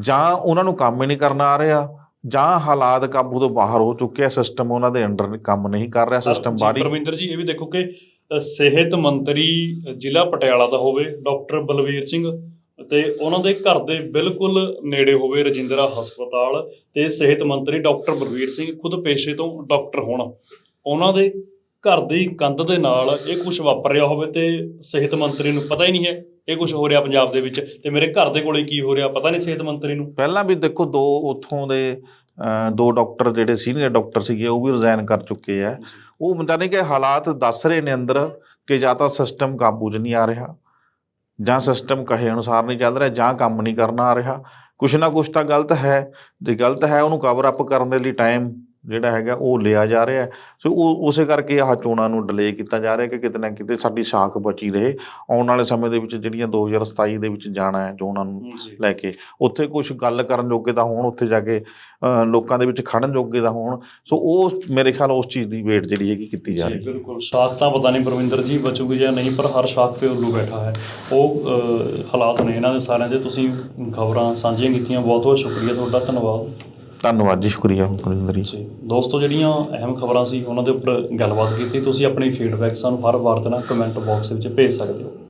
ਜਾਂ ਉਹਨਾਂ ਨੂੰ ਕੰਮ ਹੀ ਨਹੀਂ ਕਰਨਾ ਆ ਰਿਹਾ। ਜਾਂ ਹਾਲਾਤ ਕਾਬੂ ਤੋਂ ਬਾਹਰ ਹੋ ਚੁੱਕੇ ਆ ਸਿਸਟਮ ਉਹਨਾਂ ਦੇ ਅੰਡਰ ਕੰਮ ਨਹੀਂ ਕਰ ਰਿਹਾ ਸਿਸਟਮ ਬਾਹਰੀ। ਪਰਮਿੰਦਰ ਜੀ ਇਹ ਵੀ ਦੇਖੋ ਕਿ ਸਿਹਤ ਮੰਤਰੀ ਜ਼ਿਲ੍ਹਾ ਪਟਿਆਲਾ ਦਾ ਹੋਵੇ ਡਾਕਟਰ ਬਲਵੀਰ ਸਿੰਘ ਤੇ ਉਹਨਾਂ ਦੇ ਘਰ ਦੇ ਬਿਲਕੁਲ ਨੇੜੇ ਹੋਵੇ ਰਜਿੰਦਰਾ ਹਸਪਤਾਲ ਤੇ ਸਿਹਤ ਮੰਤਰੀ ਡਾਕਟਰ ਬਲਵੀਰ ਸਿੰਘ ਖੁਦ ਪੇਸ਼ੇ ਤੋਂ ਡਾਕਟਰ ਹੋਣ। ਉਹਨਾਂ ਦੇ ਘਰ ਦੀ ਕੰਧ ਦੇ ਨਾਲ ਇਹ ਕੁਝ ਵਾਪਰਿਆ ਹੋਵੇ ਤੇ ਸਿਹਤ ਮੰਤਰੀ ਨੂੰ ਪਤਾ ਹੀ ਨਹੀਂ ਹੈ ਇਹ ਕੁਝ ਹੋ ਰਿਹਾ ਪੰਜਾਬ ਦੇ ਵਿੱਚ ਤੇ ਮੇਰੇ ਘਰ ਦੇ ਕੋਲੇ ਕੀ ਹੋ ਰਿਹਾ ਪਤਾ ਨਹੀਂ ਸਿਹਤ ਮੰਤਰੀ ਨੂੰ। ਪਹਿਲਾਂ ਵੀ ਦੇਖੋ ਦੋ ਉੱਥੋਂ ਦੇ ਦੋ ਡਾਕਟਰ ਜਿਹੜੇ ਸੀਨੀਅਰ ਡਾਕਟਰ ਸੀਗੇ ਉਹ ਵੀ ਰਿਜ਼ਾਈਨ ਕਰ ਚੁੱਕੇ ਆ। ਉਹ ਜਾਣੀ ਕਿ ਹਾਲਾਤ ਦੱਸ ਰਹੇ ਨੇ ਅੰਦਰ ਕਿ ਜਾਂ ਤਾਂ ਸਿਸਟਮ ਕਾਬੂ 'ਚ ਨਹੀਂ ਆ ਰਿਹਾ ਜਾਂ ਸਿਸਟਮ ਕਹੇ ਅਨੁਸਾਰ ਨਹੀਂ ਚੱਲ ਰਿਹਾ ਜਾਂ ਕੰਮ ਨਹੀਂ ਕਰਨਾ ਆ ਰਿਹਾ। ਕੁਛ ਨਾ ਕੁਛ ਤਾਂ ਗਲਤ ਹੈ ਜੇ ਗਲਤ ਹੈ ਉਹਨੂੰ ਕਵਰ ਅਪ ਕਰਨ ਦੇ ਲਈ ਟਾਈਮ ਜਿਹੜਾ ਹੈਗਾ ਉਹ ਲਿਆ ਜਾ ਰਿਹਾ। ਸੋ ਉਹ ਉਸੇ ਕਰਕੇ ਆਹ ਚੋਣਾਂ ਨੂੰ ਡਿਲੇ ਕੀਤਾ ਜਾ ਰਿਹਾ ਕਿ ਕਿਤੇ ਨਾ ਕਿਤੇ ਸਾਡੀ ਸਾਖ ਬਚੀ ਰਹੇ। ਆਉਣ ਵਾਲੇ ਸਮੇਂ ਦੇ ਵਿੱਚ ਜਿਹੜੀਆਂ 2027 ਦੇ ਵਿੱਚ ਜਾਣਾ ਹੈ ਚੋਣਾਂ ਨੂੰ ਲੈ ਕੇ ਉੱਥੇ ਕੁਝ ਗੱਲ ਕਰਨ ਜੋਗੇ ਤਾਂ ਹੋਣ ਉੱਥੇ ਜਾ ਕੇ ਲੋਕਾਂ ਦੇ ਵਿੱਚ ਖੜਨ ਜੋਗੇ ਤਾਂ ਹੋਣ। ਸੋ ਉਹ ਮੇਰੇ ਖਿਆਲ ਉਸ ਚੀਜ਼ ਦੀ ਵੇਟ ਜਿਹੜੀ ਹੈਗੀ ਕੀਤੀ ਜਾ ਰਹੀ ਹੈ। ਬਿਲਕੁਲ। ਸ਼ਾਖ ਤਾਂ ਪਤਾ ਨਹੀਂ ਪਰਵਿੰਦਰ ਜੀ ਬਚੂਗੀ ਜਾਂ ਨਹੀਂ ਪਰ ਹਰ ਸ਼ਾਖ ਤੇ ਉੱਲੂ ਬੈਠਾ ਹੈ। ਉਹ ਹਾਲਾਤ ਨੇ ਇਹਨਾਂ ਦੇ ਸਾਰਿਆਂ ਦੇ। ਤੁਸੀਂ ਖਬਰਾਂ ਸਾਂਝੀਆਂ ਕੀਤੀਆਂ ਬਹੁਤ ਬਹੁਤ ਸ਼ੁਕਰੀਆ ਤੁਹਾਡਾ। ਧੰਨਵਾਦ। ਧੰਨਵਾਦ ਜੀ, ਸ਼ੁਕਰੀਆ ਕੁਲਿੰਦਰ ਜੀ ਜੀ, ਦੋਸਤੋ, ਜਿਹੜੀਆਂ ਅਹਿਮ ਖਬਰਾਂ ਸੀ, ਉਹਨਾਂ ਦੇ ਉੱਪਰ ਗੱਲਬਾਤ ਕੀਤੀ, ਤੁਸੀਂ ਆਪਣੀ ਫੀਡਬੈਕ ਸਾਨੂੰ ਹਰ ਵਾਰ ਦੇ ਨਾਲ ਕਮੈਂਟ ਬਾਕਸ ਵਿੱਚ ਭੇਜ ਸਕਦੇ ਹੋ।